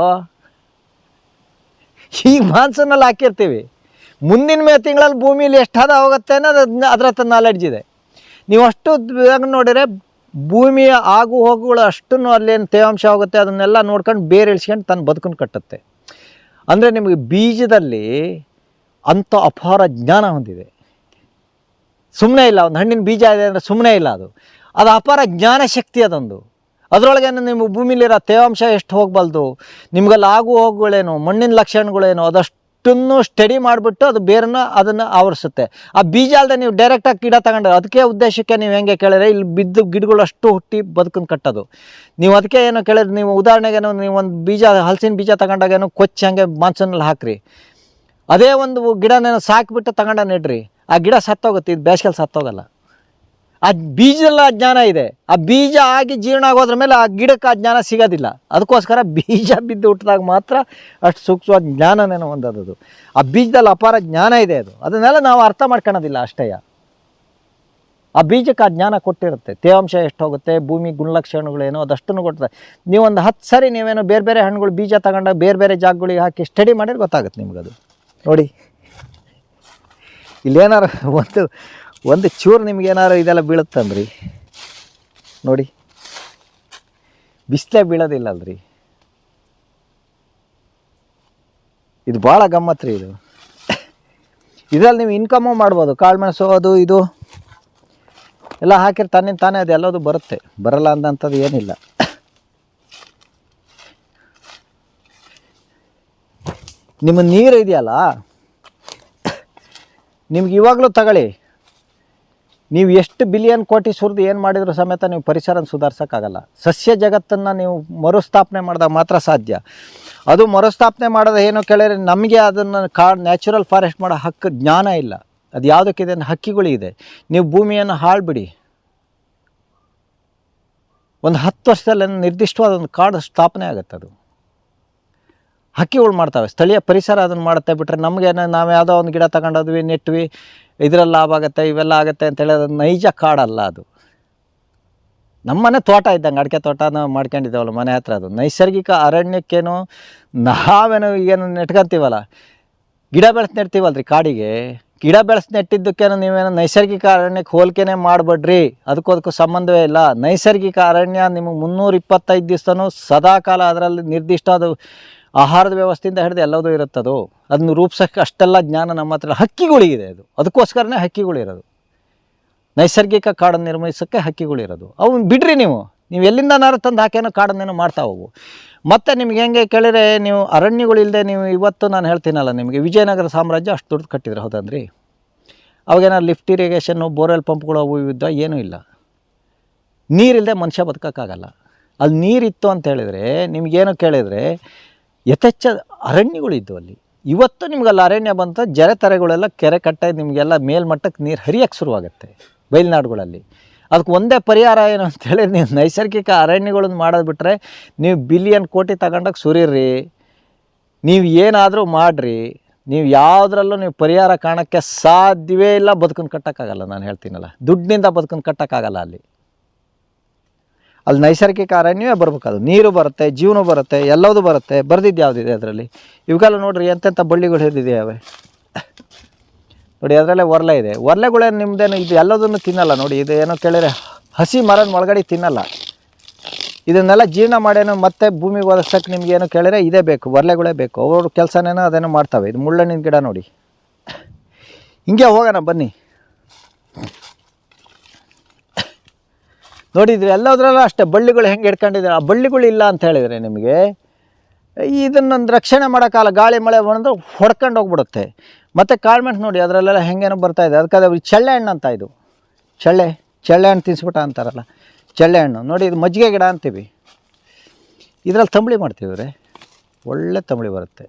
ಈಗ ಮಾನ್ಸೂನಲ್ಲಿ ಹಾಕಿರ್ತೀವಿ. ಮುಂದಿನ ಮೇ ತಿಂಗಳಲ್ಲಿ ಭೂಮಿಲಿ ಎಷ್ಟು ಹದ ಹೋಗುತ್ತೆ ಅನ್ನೋದು ಅದರ ಹತ್ರ ನಾಲೆಡ್ಜ್ ಇದೆ. ನೀವು ಅಷ್ಟು ನೋಡಿದ್ರೆ ಭೂಮಿಯ ಆಗು ಹೋಗುಗಳು ಅಷ್ಟನ್ನು ಅಲ್ಲೇನು ತೇವಾಂಶ ಆಗುತ್ತೆ, ಅದನ್ನೆಲ್ಲ ನೋಡ್ಕೊಂಡು ಬೇರೆ ಇಳಿಸ್ಕೊಂಡು ತನ್ನ ಬದುಕನ್ನು ಕಟ್ಟುತ್ತೆ. ಅಂದರೆ ನಿಮಗೆ ಬೀಜದಲ್ಲಿ ಅಂಥ ಅಪಾರ ಜ್ಞಾನ ಹೊಂದಿದೆ. ಸುಮ್ಮನೆ ಇಲ್ಲ, ಒಂದು ಹಣ್ಣಿನ ಬೀಜ ಇದೆ ಅಂದರೆ ಸುಮ್ಮನೆ ಇಲ್ಲ ಅದು. ಅದು ಅಪಾರ ಜ್ಞಾನ ಶಕ್ತಿ ಅದೊಂದು. ಅದರೊಳಗೆ ನಿಮ್ಮ ಭೂಮಿಲಿರೋ ತೇವಾಂಶ ಎಷ್ಟು ಹೋಗಬಲ್ದು ನಿಮ್ಗಲ್ಲಿ ಆಗು ಹೋಗುಗಳೇನು, ಮಣ್ಣಿನ ಲಕ್ಷಣಗಳೇನು ಅದಷ್ಟನ್ನು ಸ್ಟಡಿ ಮಾಡಿಬಿಟ್ಟು ಅದು ಬೇರನ್ನ ಅದನ್ನು ಆವರಿಸುತ್ತೆ. ಆ ಬೀಜ ಅಲ್ಲದೆ ನೀವು ಡೈರೆಕ್ಟಾಗಿ ಗಿಡ ತಗೊಂಡ್ರೆ ಅದಕ್ಕೆ ಉದ್ದೇಶಕ್ಕೆ ನೀವು ಹೆಂಗೆ ಕೇಳಿದ್ರೆ ಇಲ್ಲಿ ಬಿದ್ದು ಗಿಡಗಳು ಅಷ್ಟು ಹುಟ್ಟಿ ಬದುಕನ್ನು ಕಟ್ಟೋದು. ನೀವು ಅದಕ್ಕೆ ಏನೋ ಕೇಳಿದ್ರೆ ನೀವು ಉದಾಹರಣೆಗೇನು ನೀವು ಒಂದು ಬೀಜ, ಹಲಸಿನ ಬೀಜ ತಗೊಂಡಾಗೇನು ಕೊಚ್ಚಿ ಹಂಗೆ ಮಾನ್ಸೂನಲ್ಲಿ ಹಾಕ್ರಿ. ಅದೇ ಒಂದು ಗಿಡನೇನು ಸಾಕಿಬಿಟ್ಟು ತಗೊಂಡ ನೆಡ್ರಿ. ಆ ಗಿಡ ಸತ್ತೋಗುತ್ತೆ, ಇದು ಬೇಸಿಗೆಲಿ ಸತ್ತೋಗಲ್ಲ. ಆ ಬೀಜಲ್ಲ ಜ್ಞಾನ ಇದೆ. ಆ ಬೀಜ ಆಗಿ ಜೀರ್ಣ ಆಗೋದ್ರ ಮೇಲೆ ಆ ಗಿಡಕ್ಕೆ ಆ ಜ್ಞಾನ ಸಿಗೋದಿಲ್ಲ. ಅದಕ್ಕೋಸ್ಕರ ಬೀಜ ಬಿದ್ದು ಹುಟ್ಟಿದಾಗ ಮಾತ್ರ ಅಷ್ಟು ಸೂಕ್ಷ್ಮವಾದ ಜ್ಞಾನನೇನೋ ಹೊಂದೋದು ಆ ಬೀಜದಲ್ಲಿ ಅಪಾರ ಜ್ಞಾನ ಇದೆ ಅದು. ಅದನ್ನೆಲ್ಲ ನಾವು ಅರ್ಥ ಮಾಡ್ಕೊಳೋದಿಲ್ಲ ಅಷ್ಟೇ. ಆ ಬೀಜಕ್ಕೆ ಆ ಜ್ಞಾನ ಕೊಟ್ಟಿರುತ್ತೆ. ತೇವಾಂಶ ಎಷ್ಟು ಹೋಗುತ್ತೆ, ಭೂಮಿ ಗುಣಲಕ್ಷಣಗಳೇನು ಅದಷ್ಟನ್ನು ಕೊಡ್ತದೆ. ಒಂದು ಹತ್ತು ಸರಿ ನೀವೇನೋ ಬೇರೆ ಬೇರೆ ಹಣ್ಣುಗಳು ಬೀಜ ತಗೊಂಡಾಗ ಬೇರೆ ಬೇರೆ ಜಾಗಗಳಿಗೆ ಹಾಕಿ ಸ್ಟಡಿ ಮಾಡಿದ್ರೆ ಗೊತ್ತಾಗುತ್ತೆ ನಿಮಗದು. ನೋಡಿ. ಇಲ್ಲೇನಾರು ಒಂದು ಒಂದು ಚೂರು ನಿಮ್ಗೆ ಏನಾರು ಇದೆಲ್ಲ ಬೀಳುತ್ತಂದ್ರಿ? ನೋಡಿ. ಬಿಸಿಲೇ ಬೀಳೋದಿಲ್ಲ ಅಲ್ರಿ ಇದು ಭಾಳ ಗಮ್ಮತ್ತು ರೀ ಇದು. ಇದರಲ್ಲಿ ನೀವು ಇನ್ಕಮು ಮಾಡ್ಬೋದು. ಕಾಳುಮೆಣಸು ಅದು ಇದು. ಎಲ್ಲ ಹಾಕಿರ್ ತಾನೇ ಅದು ಎಲ್ಲದು ಬರುತ್ತೆ. ಬರಲ್ಲ ಅಂದಂಥದ್ದು ಏನಿಲ್ಲ. ನಿಮ್ಮ ನೀರು ಇದೆಯಲ್ಲ? ನಿಮ್ಗೆ ಇವಾಗಲೂ ತಗೊಳ್ಳಿ. ನೀವು ಎಷ್ಟು ಬಿಲಿಯನ್ ಕೋಟಿ ಸುರಿದು ಏನು ಮಾಡಿದ್ರು ಸಮೇತ ನೀವು ಪರಿಸರನ ಸುಧಾರಿಸೋಕ್ಕಾಗಲ್ಲ. ಸಸ್ಯ ಜಗತ್ತನ್ನು ನೀವು ಮರುಸ್ಥಾಪನೆ ಮಾಡಿದಾಗ ಮಾತ್ರ ಸಾಧ್ಯ. ಅದು ಮರುಸ್ಥಾಪನೆ ಮಾಡೋದು ಏನು ಕೇಳಿದ್ರೆ ನಮಗೆ ಅದನ್ನು ಕಾ, ನ್ಯಾಚುರಲ್ ಫಾರೆಸ್ಟ್ ಮಾಡೋ ಹಕ್ಕು ಜ್ಞಾನ ಇಲ್ಲ. ಅದು ಯಾವುದಕ್ಕಿದೆ ಹಕ್ಕಿಗಳಿದೆ ನೀವು ಭೂಮಿಯನ್ನು ಹಾಳ್ಬಿಡಿ. ಒಂದು ಹತ್ತು ವರ್ಷದಲ್ಲಿ ನಿರ್ದಿಷ್ಟವಾದ ಒಂದು ಕಾಡು ಸ್ಥಾಪನೆ ಆಗುತ್ತೆ ಅದು ಹಕ್ಕಿಗಳು ಮಾಡ್ತವೆ. ಸ್ಥಳೀಯ ಪರಿಸರ ಅದನ್ನು ಮಾಡುತ್ತೆ ಬಿಟ್ಟರೆ ನಮಗೆ ನಾವು ಯಾವುದೋ ಒಂದು ಗಿಡ ತಗೊಂಡೋದ್ವಿ, ನೆಟ್ವಿ, ಇದರಲ್ಲಿ ಲಾಭ ಆಗುತ್ತೆ, ಇವೆಲ್ಲ ಆಗುತ್ತೆ ಅಂತೇಳಿ ಅದು ನೈಜ ಕಾಡಲ್ಲ ಅದು. ನಮ್ಮನೆ ತೋಟ ಇದ್ದಂಗೆ, ಅಡಿಕೆ ತೋಟ ನಾವು ಮಾಡ್ಕೊಂಡಿದ್ದೇವಲ್ಲ ಮನೆ ಹತ್ರ ಅದು. ನೈಸರ್ಗಿಕ ಅರಣ್ಯಕ್ಕೇನು ನಾವೇನು ಏನು ನೆಟ್ಕೊಂತೀವಲ್ಲ? ಗಿಡ ಬೆಳೆಸಿ ನೆಡ್ತೀವಲ್ಲ ರೀ ಕಾಡಿಗೆ. ಗಿಡ ಬೆಳೆಸಿ ನೆಟ್ಟಿದ್ದಕ್ಕೇನು ನೀವೇನು ನೈಸರ್ಗಿಕ ಅರಣ್ಯಕ್ಕೆ ಹೋಲಿಕೆನೇ ಮಾಡಬೇಡ್ರಿ. ಅದಕ್ಕೂ ಅದಕ್ಕೂ ಸಂಬಂಧವೇ ಇಲ್ಲ. ನೈಸರ್ಗಿಕ ಅರಣ್ಯ ನಿಮಗೆ ಮುನ್ನೂರ ಇಪ್ಪತ್ತೈದು ದಿವಸನೂ ಸದಾಕಾಲ ಅದರಲ್ಲಿ ನಿರ್ದಿಷ್ಟವಾದ ಆಹಾರದ ವ್ಯವಸ್ಥೆಯಿಂದ ಹಿಡಿದು ಎಲ್ಲದೂ ಇರುತ್ತದು. ಅದನ್ನು ರೂಪಿಸೋಕ್ಕೆ ಅಷ್ಟೆಲ್ಲ ಜ್ಞಾನ ನಮ್ಮ ಹತ್ರ ಹಕ್ಕಿಗಳಿಗಿದೆ ಅದು. ಅದಕ್ಕೋಸ್ಕರನೇ ಹಕ್ಕಿಗಳಿರೋದು. ನೈಸರ್ಗಿಕ ಕಾಡನ್ನು ನಿರ್ಮಿಸೋಕ್ಕೆ ಹಕ್ಕಿಗಳಿರೋದು. ಅವನ್ನ ಬಿಡ್ರಿ ನೀವು. ನೀವು ಎಲ್ಲಿಂದನಾರು ತಂದು ಹಾಕೇನೋ ಕಾಡನ್ನೇನೋ ಮಾಡ್ತಾ ಹೋಗು. ಮತ್ತು ನಿಮ್ಗೆ ಹೆಂಗೆ ಕೇಳಿದ್ರೆ ನೀವು ಅರಣ್ಯಗಳಿಲ್ಲದೆ ನೀವು ಇವತ್ತು ನಾನು ಹೇಳ್ತೀನಲ್ಲ ನಿಮಗೆ ವಿಜಯನಗರ ಸಾಮ್ರಾಜ್ಯ ಅಷ್ಟು ದುಡ್ಡು ಕಟ್ಟಿದ್ರೆ, ಹೌದನ್ರಿ? ಅವಾಗೇನಾರು ಲಿಫ್ಟ್ ಇರಿಗೇಷನ್ನು, ಬೋರ್ವೆಲ್ ಪಂಪ್ಗಳು ಅವು ಇದ್ದ ಏನೂ ಇಲ್ಲ. ನೀರಿಲ್ಲದೆ ಮನುಷ್ಯ ಬದುಕೋಕ್ಕಾಗಲ್ಲ. ಅಲ್ಲಿ ನೀರಿತ್ತು ಅಂತ ಹೇಳಿದರೆ ನಿಮಗೇನು ಕೇಳಿದರೆ ಯಥೇಚ್ಛ ಇದ್ದವು ಅಲ್ಲಿ. ಇವತ್ತು ನಿಮ್ಗೆ ಅಲ್ಲಿ ಅರಣ್ಯ ಬಂತ, ಜರೆ ತರೆಗಳೆಲ್ಲ ಕೆರೆ ಕಟ್ಟೆ, ನಿಮಗೆಲ್ಲ ಮೇಲ್ಮಟ್ಟಕ್ಕೆ ನೀರು ಹರಿಯಕ್ಕೆ ಶುರುವಾಗುತ್ತೆ ಬಯಲ್ನಾಡುಗಳಲ್ಲಿ. ಅದಕ್ಕೆ ಒಂದೇ ಪರಿಹಾರ ಏನು ಅಂತೇಳಿ ನೀವು ನೈಸರ್ಗಿಕ ಅರಣ್ಯಗಳನ್ನು ಮಾಡೋದು ಬಿಟ್ಟರೆ ನೀವು ಬಿಲಿಯನ್ ಕೋಟಿ ತಗೊಂಡಕ್ಕೆ ಸುರಿರಿ, ನೀವು ಏನಾದರೂ ಮಾಡಿರಿ, ನೀವು ಯಾವುದ್ರಲ್ಲೂ ನೀವು ಪರಿಹಾರ ಕಾಣೋಕ್ಕೆ ಸಾಧ್ಯವೇ ಇಲ್ಲ ಬದುಕನ್ನು ಕಟ್ಟೋಕ್ಕಾಗಲ್ಲ, ನಾನು ಹೇಳ್ತೀನಲ್ಲ. ದುಡ್ಡಿನಿಂದ ಬದುಕನ್ನು ಕಟ್ಟೋಕ್ಕಾಗಲ್ಲ ಅಲ್ಲಿ. ಅಲ್ಲಿ ನೈಸರ್ಗಿಕ ಅರಣ್ಯವೇ ಬರ್ಬೇಕು ಅದು ನೀರು ಬರುತ್ತೆ, ಜೀವನ ಬರುತ್ತೆ, ಎಲ್ಲದೂ ಬರುತ್ತೆ, ಬರ್ದಿದ್ದು ಯಾವುದಿದೆ ಅದರಲ್ಲಿ? ಇವಾಗೆಲ್ಲ ನೋಡ್ರಿ ಎಂತೆಂಥ ಬಳ್ಳಿಗಳು ಹಿಡಿದಿದ್ದಾವೆ ನೋಡಿ, ಅದರಲ್ಲೇ ಒರ್ಲೆ ಇದೆ. ಒರ್ಲೆಗಳೇನು ನಿಮ್ಮದೇನು ಇದು ಎಲ್ಲದನ್ನು ತಿನ್ನಲ್ಲ ನೋಡಿ, ಇದು ಏನೋ ಕೇಳಿದ್ರೆ ಹಸಿ ಮರದ ಒಳಗಡೆ ತಿನ್ನಲ್ಲ. ಇದನ್ನೆಲ್ಲ ಜೀರ್ಣ ಮಾಡೇನೋ ಮತ್ತೆ ಭೂಮಿಗೆ ಒದಗಿಸೋಕೆ ನಿಮ್ಗೆ ಏನೋ ಕೇಳಿದ್ರೆ ಇದೇ ಬೇಕು, ಒರ್ಲೆಗಳೇ ಬೇಕು. ಅವ್ರ ಕೆಲಸನೇನೋ ಅದೇನೋ ಮಾಡ್ತವೆ. ಇದು ಮುಳ್ಳಣ್ಣಿನ ಗಿಡ ನೋಡಿ. ಹಿಂಗೆ ಹೋಗೋಣ ಬನ್ನಿ. ನೋಡಿದ್ರಿ ಎಲ್ಲದರಲ್ಲೂ ಅಷ್ಟೇ, ಬಳ್ಳಿಗಳು ಹೆಂಗೆ ಹಿಡ್ಕೊಂಡಿದ್ದಾರೆ? ಆ ಬಳ್ಳಿಗಳು ಇಲ್ಲ ಅಂತ ಹೇಳಿದರೆ ನಿಮಗೆ, ಇದನ್ನೊಂದು ರಕ್ಷಣೆ ಮಾಡೋಕ್ಕಾಲ ಗಾಳಿ, ಮಳೆ ಬಂದ್ರೆ ಹೊಡ್ಕೊಂಡು ಹೋಗ್ಬಿಡುತ್ತೆ. ಮತ್ತು ಕಾಳ್ಮೆಣ್ಸು ನೋಡಿ, ಅದರಲ್ಲೆಲ್ಲ ಹೆಂಗೇನೋ ಬರ್ತಾ ಇದೆ. ಅದಕ್ಕೆ ಅದು ಚಳ್ಳೆ ಹಣ್ಣು ಅಂತ ಇದು. ಚಳ್ಳೆ ಚಳ್ಳೆ ಹಣ್ಣು ತಿನ್ಸ್ಬಿಟ್ಟ ಅಂತಾರಲ್ಲ. ಚಳ್ಳೆ ಹಣ್ಣು. ನೋಡಿ, ಇದು ಮಜ್ಜಿಗೆ ಗಿಡ ಅಂತೀವಿ. ಇದರಲ್ಲಿ ತಂಬಳಿ ಮಾಡ್ತೀವಿ ರೀ ಒಳ್ಳೆ ತಂಬಳಿ ಬರುತ್ತೆ.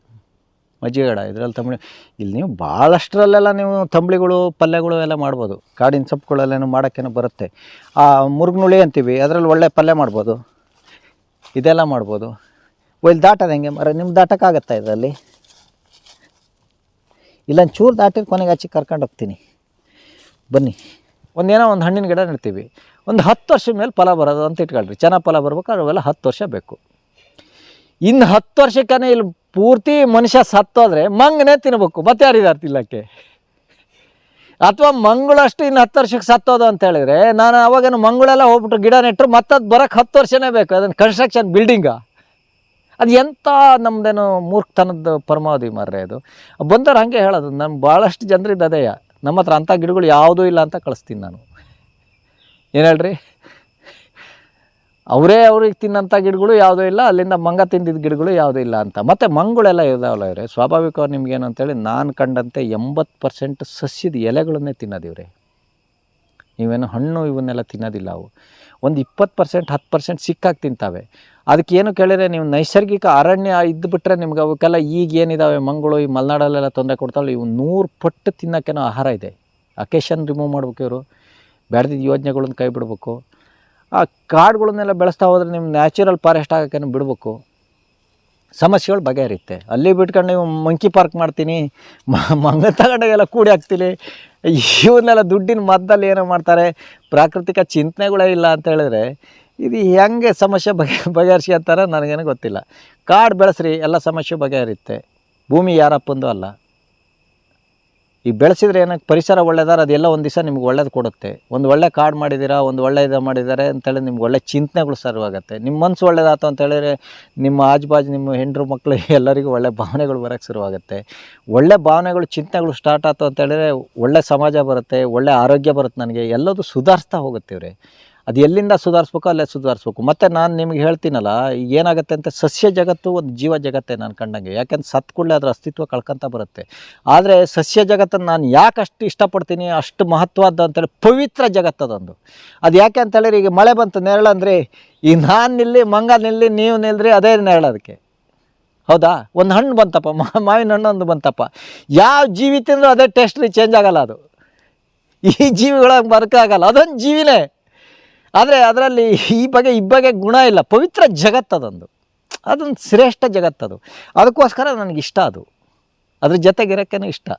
ಮಜ್ಜಿಗೆ ಗಿಡ ಇದರಲ್ಲಿ ತಂಬಳಿ, ಇಲ್ಲಿ ನೀವು ಭಾಳಷ್ಟರಲ್ಲೆಲ್ಲ ನೀವು ತಂಬಳಿಗಳು, ಪಲ್ಯಗಳು ಎಲ್ಲ ಮಾಡ್ಬೋದು. ಕಾಡಿನ ಸೊಪ್ಪುಗಳಲ್ಲೇನು ಮಾಡೋಕ್ಕೇನೋ ಬರುತ್ತೆ. ಆ ಮುರುಗ್ನುಳಿ ಅಂತೀವಿ, ಅದರಲ್ಲಿ ಒಳ್ಳೆ ಪಲ್ಯ ಮಾಡ್ಬೋದು. ಇದೆಲ್ಲ ಮಾಡ್ಬೋದು. ಒಯ್ಲಿ ದಾಟೋದು ಹೆಂಗೆ? ಮರ ನಿಮ್ಮ ದಾಟಕ್ಕಾಗತ್ತಾ ಇದರಲ್ಲಿ? ಇಲ್ಲೊಂದು ಚೂರು ದಾಟಿ ಕೊನೆಗೆ ಹಚ್ಚಿ ಕರ್ಕೊಂಡು ಹೋಗ್ತೀನಿ. ಬನ್ನಿ. ಒಂದೇನೋ ಒಂದು ಹಣ್ಣಿನ ಗಿಡ ನೆಡ್ತೀವಿ. ಒಂದು ಹತ್ತು ವರ್ಷದ ಮೇಲೆ ಫಲ ಬರೋದು ಅಂತ ಇಟ್ಕೊಳ್ರಿ. ಚೆನ್ನಾಗಿ ಫಲ ಬರ್ಬೇಕು ಅವೆಲ್ಲ ಹತ್ತು ವರ್ಷ ಬೇಕು. ಇನ್ನು ಹತ್ತು ವರ್ಷಕ್ಕೆ ಇಲ್ಲಿ ಪೂರ್ತಿ ಮನುಷ್ಯ ಸತ್ತೋದ್ರೆ ಮಂಗನೇ ತಿನ್ಬೇಕು. ಮತ್ತೆ ಯಾರಿದಾರೆ ತಿಲ್ಲಕ್ಕೆ ಅಥವಾ ಮಂಗಳಷ್ಟು ಇನ್ನು ಹತ್ತು ವರ್ಷಕ್ಕೆ ಸತ್ತೋದು ಅಂತ ಹೇಳಿದ್ರೆ ನಾನು ಅವಾಗೇನು ಮಂಗಳೆಲ್ಲ ಹೋಗ್ಬಿಟ್ಟು ಗಿಡ ನೆಟ್ಟರು ಮತ್ತೆ ಅದು ಬರೋಕ್ಕೆ ಹತ್ತು ವರ್ಷನೇ ಬೇಕು. ಅದನ್ನು ಕನ್ಸ್ಟ್ರಕ್ಷನ್ ಬಿಲ್ಡಿಂಗಾ ಅದು ಎಂಥ ನಮ್ಮದೇನು ಮೂರ್ಖತನದ ಪರಮಾವಧಿ ಮಾರ್ರೆ ಅದು? ಬಂದವ್ರು ಹಾಗೆ ಹೇಳೋದು ನಮ್ಮ ಭಾಳಷ್ಟು ಜನರಿದ್ದು ಅದೇಯ ನಮ್ಮ ಹತ್ರ ಅಂಥ ಗಿಡಗಳು ಯಾವುದೂ ಇಲ್ಲ ಅಂತ ಕಳಿಸ್ತೀನಿ ನಾನು. ಏನು ಹೇಳ್ರಿ? ಅವರೇ ಅವ್ರಿಗೆ ತಿನ್ನಂಥ ಗಿಡಗಳು ಯಾವುದೂ ಇಲ್ಲ, ಅಲ್ಲಿಂದ ಮಂಗ ತಿಂದಿದ್ದ ಗಿಡಗಳು ಯಾವುದೂ ಇಲ್ಲ ಅಂತ. ಮತ್ತು ಮಂಗಳೆಲ್ಲ ಇದಾವಲ್ಲ ಇವರೇ, ಸ್ವಾಭಾವಿಕವಾಗಿ ನಿಮ್ಗೇನು ಅಂತೇಳಿ ನಾನು ಕಂಡಂತೆ ಎಂಬತ್ತು ಪರ್ಸೆಂಟ್ ಸಸ್ಯದ ಎಲೆಗಳನ್ನೇ ತಿನ್ನೋದಿವ್ರೆ. ನೀವೇನು ಹಣ್ಣು ಇವನ್ನೆಲ್ಲ ತಿನ್ನೋದಿಲ್ಲ ಅವು. ಒಂದು ಇಪ್ಪತ್ತು ಪರ್ಸೆಂಟ್, ಹತ್ತು ಪರ್ಸೆಂಟ್ ಸಿಕ್ಕಾಗಿ ತಿಂತಾವೆ. ಅದಕ್ಕೇನು ಕೇಳಿದ್ರೆ ನೀವು ನೈಸರ್ಗಿಕ ಅರಣ್ಯ ಇದ್ದುಬಿಟ್ರೆ ನಿಮ್ಗೆ ಅವಕ್ಕೆಲ್ಲ ಈಗ ಏನಿದಾವೆ ಮಂಗಳು, ಈ ಮಲೆನಾಡಲ್ಲೆಲ್ಲ ತೊಂದರೆ ಕೊಡ್ತಾವೆ ಇವು ನೂರು ಪಟ್ಟು ತಿನ್ನೋಕ್ಕೇನೋ ಆಹಾರ ಇದೆ. ಅಕೇಶನ್ ರಿಮೂವ್ ಮಾಡ್ಬೇಕು ಇವರು. ಬೆಳೆದಿದ್ದ ಯೋಜನೆಗಳನ್ನ ಕೈ ಬಿಡಬೇಕು ಆ ಕಾಡುಗಳನ್ನೆಲ್ಲ ಬೆಳೆಸ್ತಾ ಹೋದರೆ ನಿಮ್ಮ ನ್ಯಾಚುರಲ್ ಫಾರೆಸ್ಟ್ ಆಗೋಕ್ಕೇನು ಬಿಡಬೇಕು? ಸಮಸ್ಯೆಗಳು ಬಗೆಹರಿಯುತ್ತೆ. ಅಲ್ಲಿ ಬಿಟ್ಕೊಂಡು ನೀವು ಮಂಕಿ ಪಾರ್ಕ್ ಮಾಡ್ತೀನಿ ಮಂಗ ತಗೊಂಡಾಗೆಲ್ಲ ಕೂಡಿ ಹಾಕ್ತೀನಿ ಇವನ್ನೆಲ್ಲ ದುಡ್ಡಿನ ಮದ್ದಲ್ಲಿ ಏನೋ ಮಾಡ್ತಾರೆ, ಪ್ರಾಕೃತಿಕ ಚಿಂತನೆಗಳೇ ಇಲ್ಲ ಅಂತ ಹೇಳಿದ್ರೆ ಇದು ಹೆಂಗೆ ಸಮಸ್ಯೆ ಬಗೆ, ಬಗೆಹರಿಸಿ ಅಂತಾರೆ ನನಗೇನು ಗೊತ್ತಿಲ್ಲ. ಕಾಡು ಬೆಳೆಸ್ರಿ, ಎಲ್ಲ ಸಮಸ್ಯೆ ಬಗೆಹರಿಯುತ್ತೆ. ಭೂಮಿ ಯಾರಪ್ಪಂದು ಅಲ್ಲ. ಈ ಬೆಳೆಸಿದ್ರೆ ಏನಕ್ಕೆ ಪರಿಸರ ಒಳ್ಳೆದಾರ ಅದೆಲ್ಲ ಒಂದು ದಿವಸ ನಿಮ್ಗೆ ಒಳ್ಳೇದು ಕೊಡುತ್ತೆ. ಒಂದು ಒಳ್ಳೆ ಕಾರ್ಡ್ ಮಾಡಿದ್ದೀರಾ ಒಂದು ಒಳ್ಳೆ ಇದು ಮಾಡಿದ್ದಾರೆ ಅಂತೇಳಿ ನಿಮ್ಗೆ ಒಳ್ಳೆ ಚಿಂತನೆಗಳು ಸರ್ವಾಗುತ್ತೆ ನಿಮ್ಮ ಮನಸ್ಸು ಒಳ್ಳೇದಾಯ್ತು ಅಂತ ಹೇಳಿದರೆ ನಿಮ್ಮ ಆಜುಬಾಜು, ನಿಮ್ಮ ಹೆಂಡ್ರು ಮಕ್ಕಳು ಎಲ್ಲರಿಗೂ ಒಳ್ಳೆ ಭಾವನೆಗಳು ಬರೋಕ್ಕೆ ಶುರುವಾಗುತ್ತೆ ಒಳ್ಳೆ ಭಾವನೆಗಳು, ಚಿಂತನೆಗಳು ಸ್ಟಾರ್ಟ್ ಆಯ್ತು ಅಂತ ಹೇಳಿದರೆ ಒಳ್ಳೆ ಸಮಾಜ ಬರುತ್ತೆ, ಒಳ್ಳೆ ಆರೋಗ್ಯ ಬರುತ್ತೆ ನನಗೆ, ಎಲ್ಲದೂ ಸುಧಾರಿಸ್ತಾ ಹೋಗುತ್ತೆ ಇವ್ರೆ. ಅದು ಎಲ್ಲಿಂದ ಸುಧಾರಿಸ್ಬೇಕು ಅಲ್ಲೇ ಸುಧಾರಿಸ್ಬೇಕು. ಮತ್ತು ನಾನು ನಿಮ್ಗೆ ಹೇಳ್ತೀನಲ್ಲ, ಏನಾಗುತ್ತೆ ಅಂತ ಸಸ್ಯ ಜಗತ್ತು ಒಂದು ಜೀವ ಜಗತ್ತೇ ನಾನು ಕಂಡಂಗೆ. ಯಾಕೆಂದ್ರೆ ಸತ್ ಕೂಡಲೇ ಅದರ ಅಸ್ತಿತ್ವ ಕಳ್ಕೊತ ಬರುತ್ತೆ. ಆದರೆ ಸಸ್ಯ ಜಗತ್ತನ್ನು ನಾನು ಯಾಕೆ ಅಷ್ಟು ಇಷ್ಟಪಡ್ತೀನಿ, ಅಷ್ಟು ಮಹತ್ವದ ಅಂತೇಳಿ ಪವಿತ್ರ ಜಗತ್ತದೊಂದು ಅದು ಯಾಕೆ ಅಂತೇಳಿದ್ರೆ ಈಗ ಮಳೆ ಬಂತು ನೆರಳಂದ್ರೆ ಈ ನಾನು ನಿಲ್ಲಿ, ಮಂಗ ನಿಲ್ಲಿ, ನೀವು ನಿಲ್ಲರಿ ಅದೇ ನೆರಳು ಅದಕ್ಕೆ. ಹೌದಾ? ಒಂದು ಹಣ್ಣು ಬಂತಪ್ಪ ಮಾವಿನ ಹಣ್ಣು ಒಂದು ಬಂತಪ್ಪ. ಯಾವ ಜೀವಿ ತಿಂದರೂ ಅದೇ ಟೇಸ್ಟ್ಲಿ ಚೇಂಜ್ ಆಗೋಲ್ಲ ಅದು. ಈ ಜೀವಿಗಳಾಗಿ ಆಗಲ್ಲ. ಅದೊಂದು ಜೀವಿನೇ. ಆದರೆ ಅದರಲ್ಲಿ ಈ ಬಗೆ ಈ ಬಗೆ ಗುಣ ಇಲ್ಲ. ಪವಿತ್ರ ಜಗತ್ತದೊಂದು ಅದೊಂದು. ಶ್ರೇಷ್ಠ ಜಗತ್ತದು ಅದಕ್ಕೋಸ್ಕರ ನನಗಿಷ್ಟ ಅದು. ಅದ್ರ ಜೊತೆಗಿರೋಕ್ಕೇನು ಇಷ್ಟ.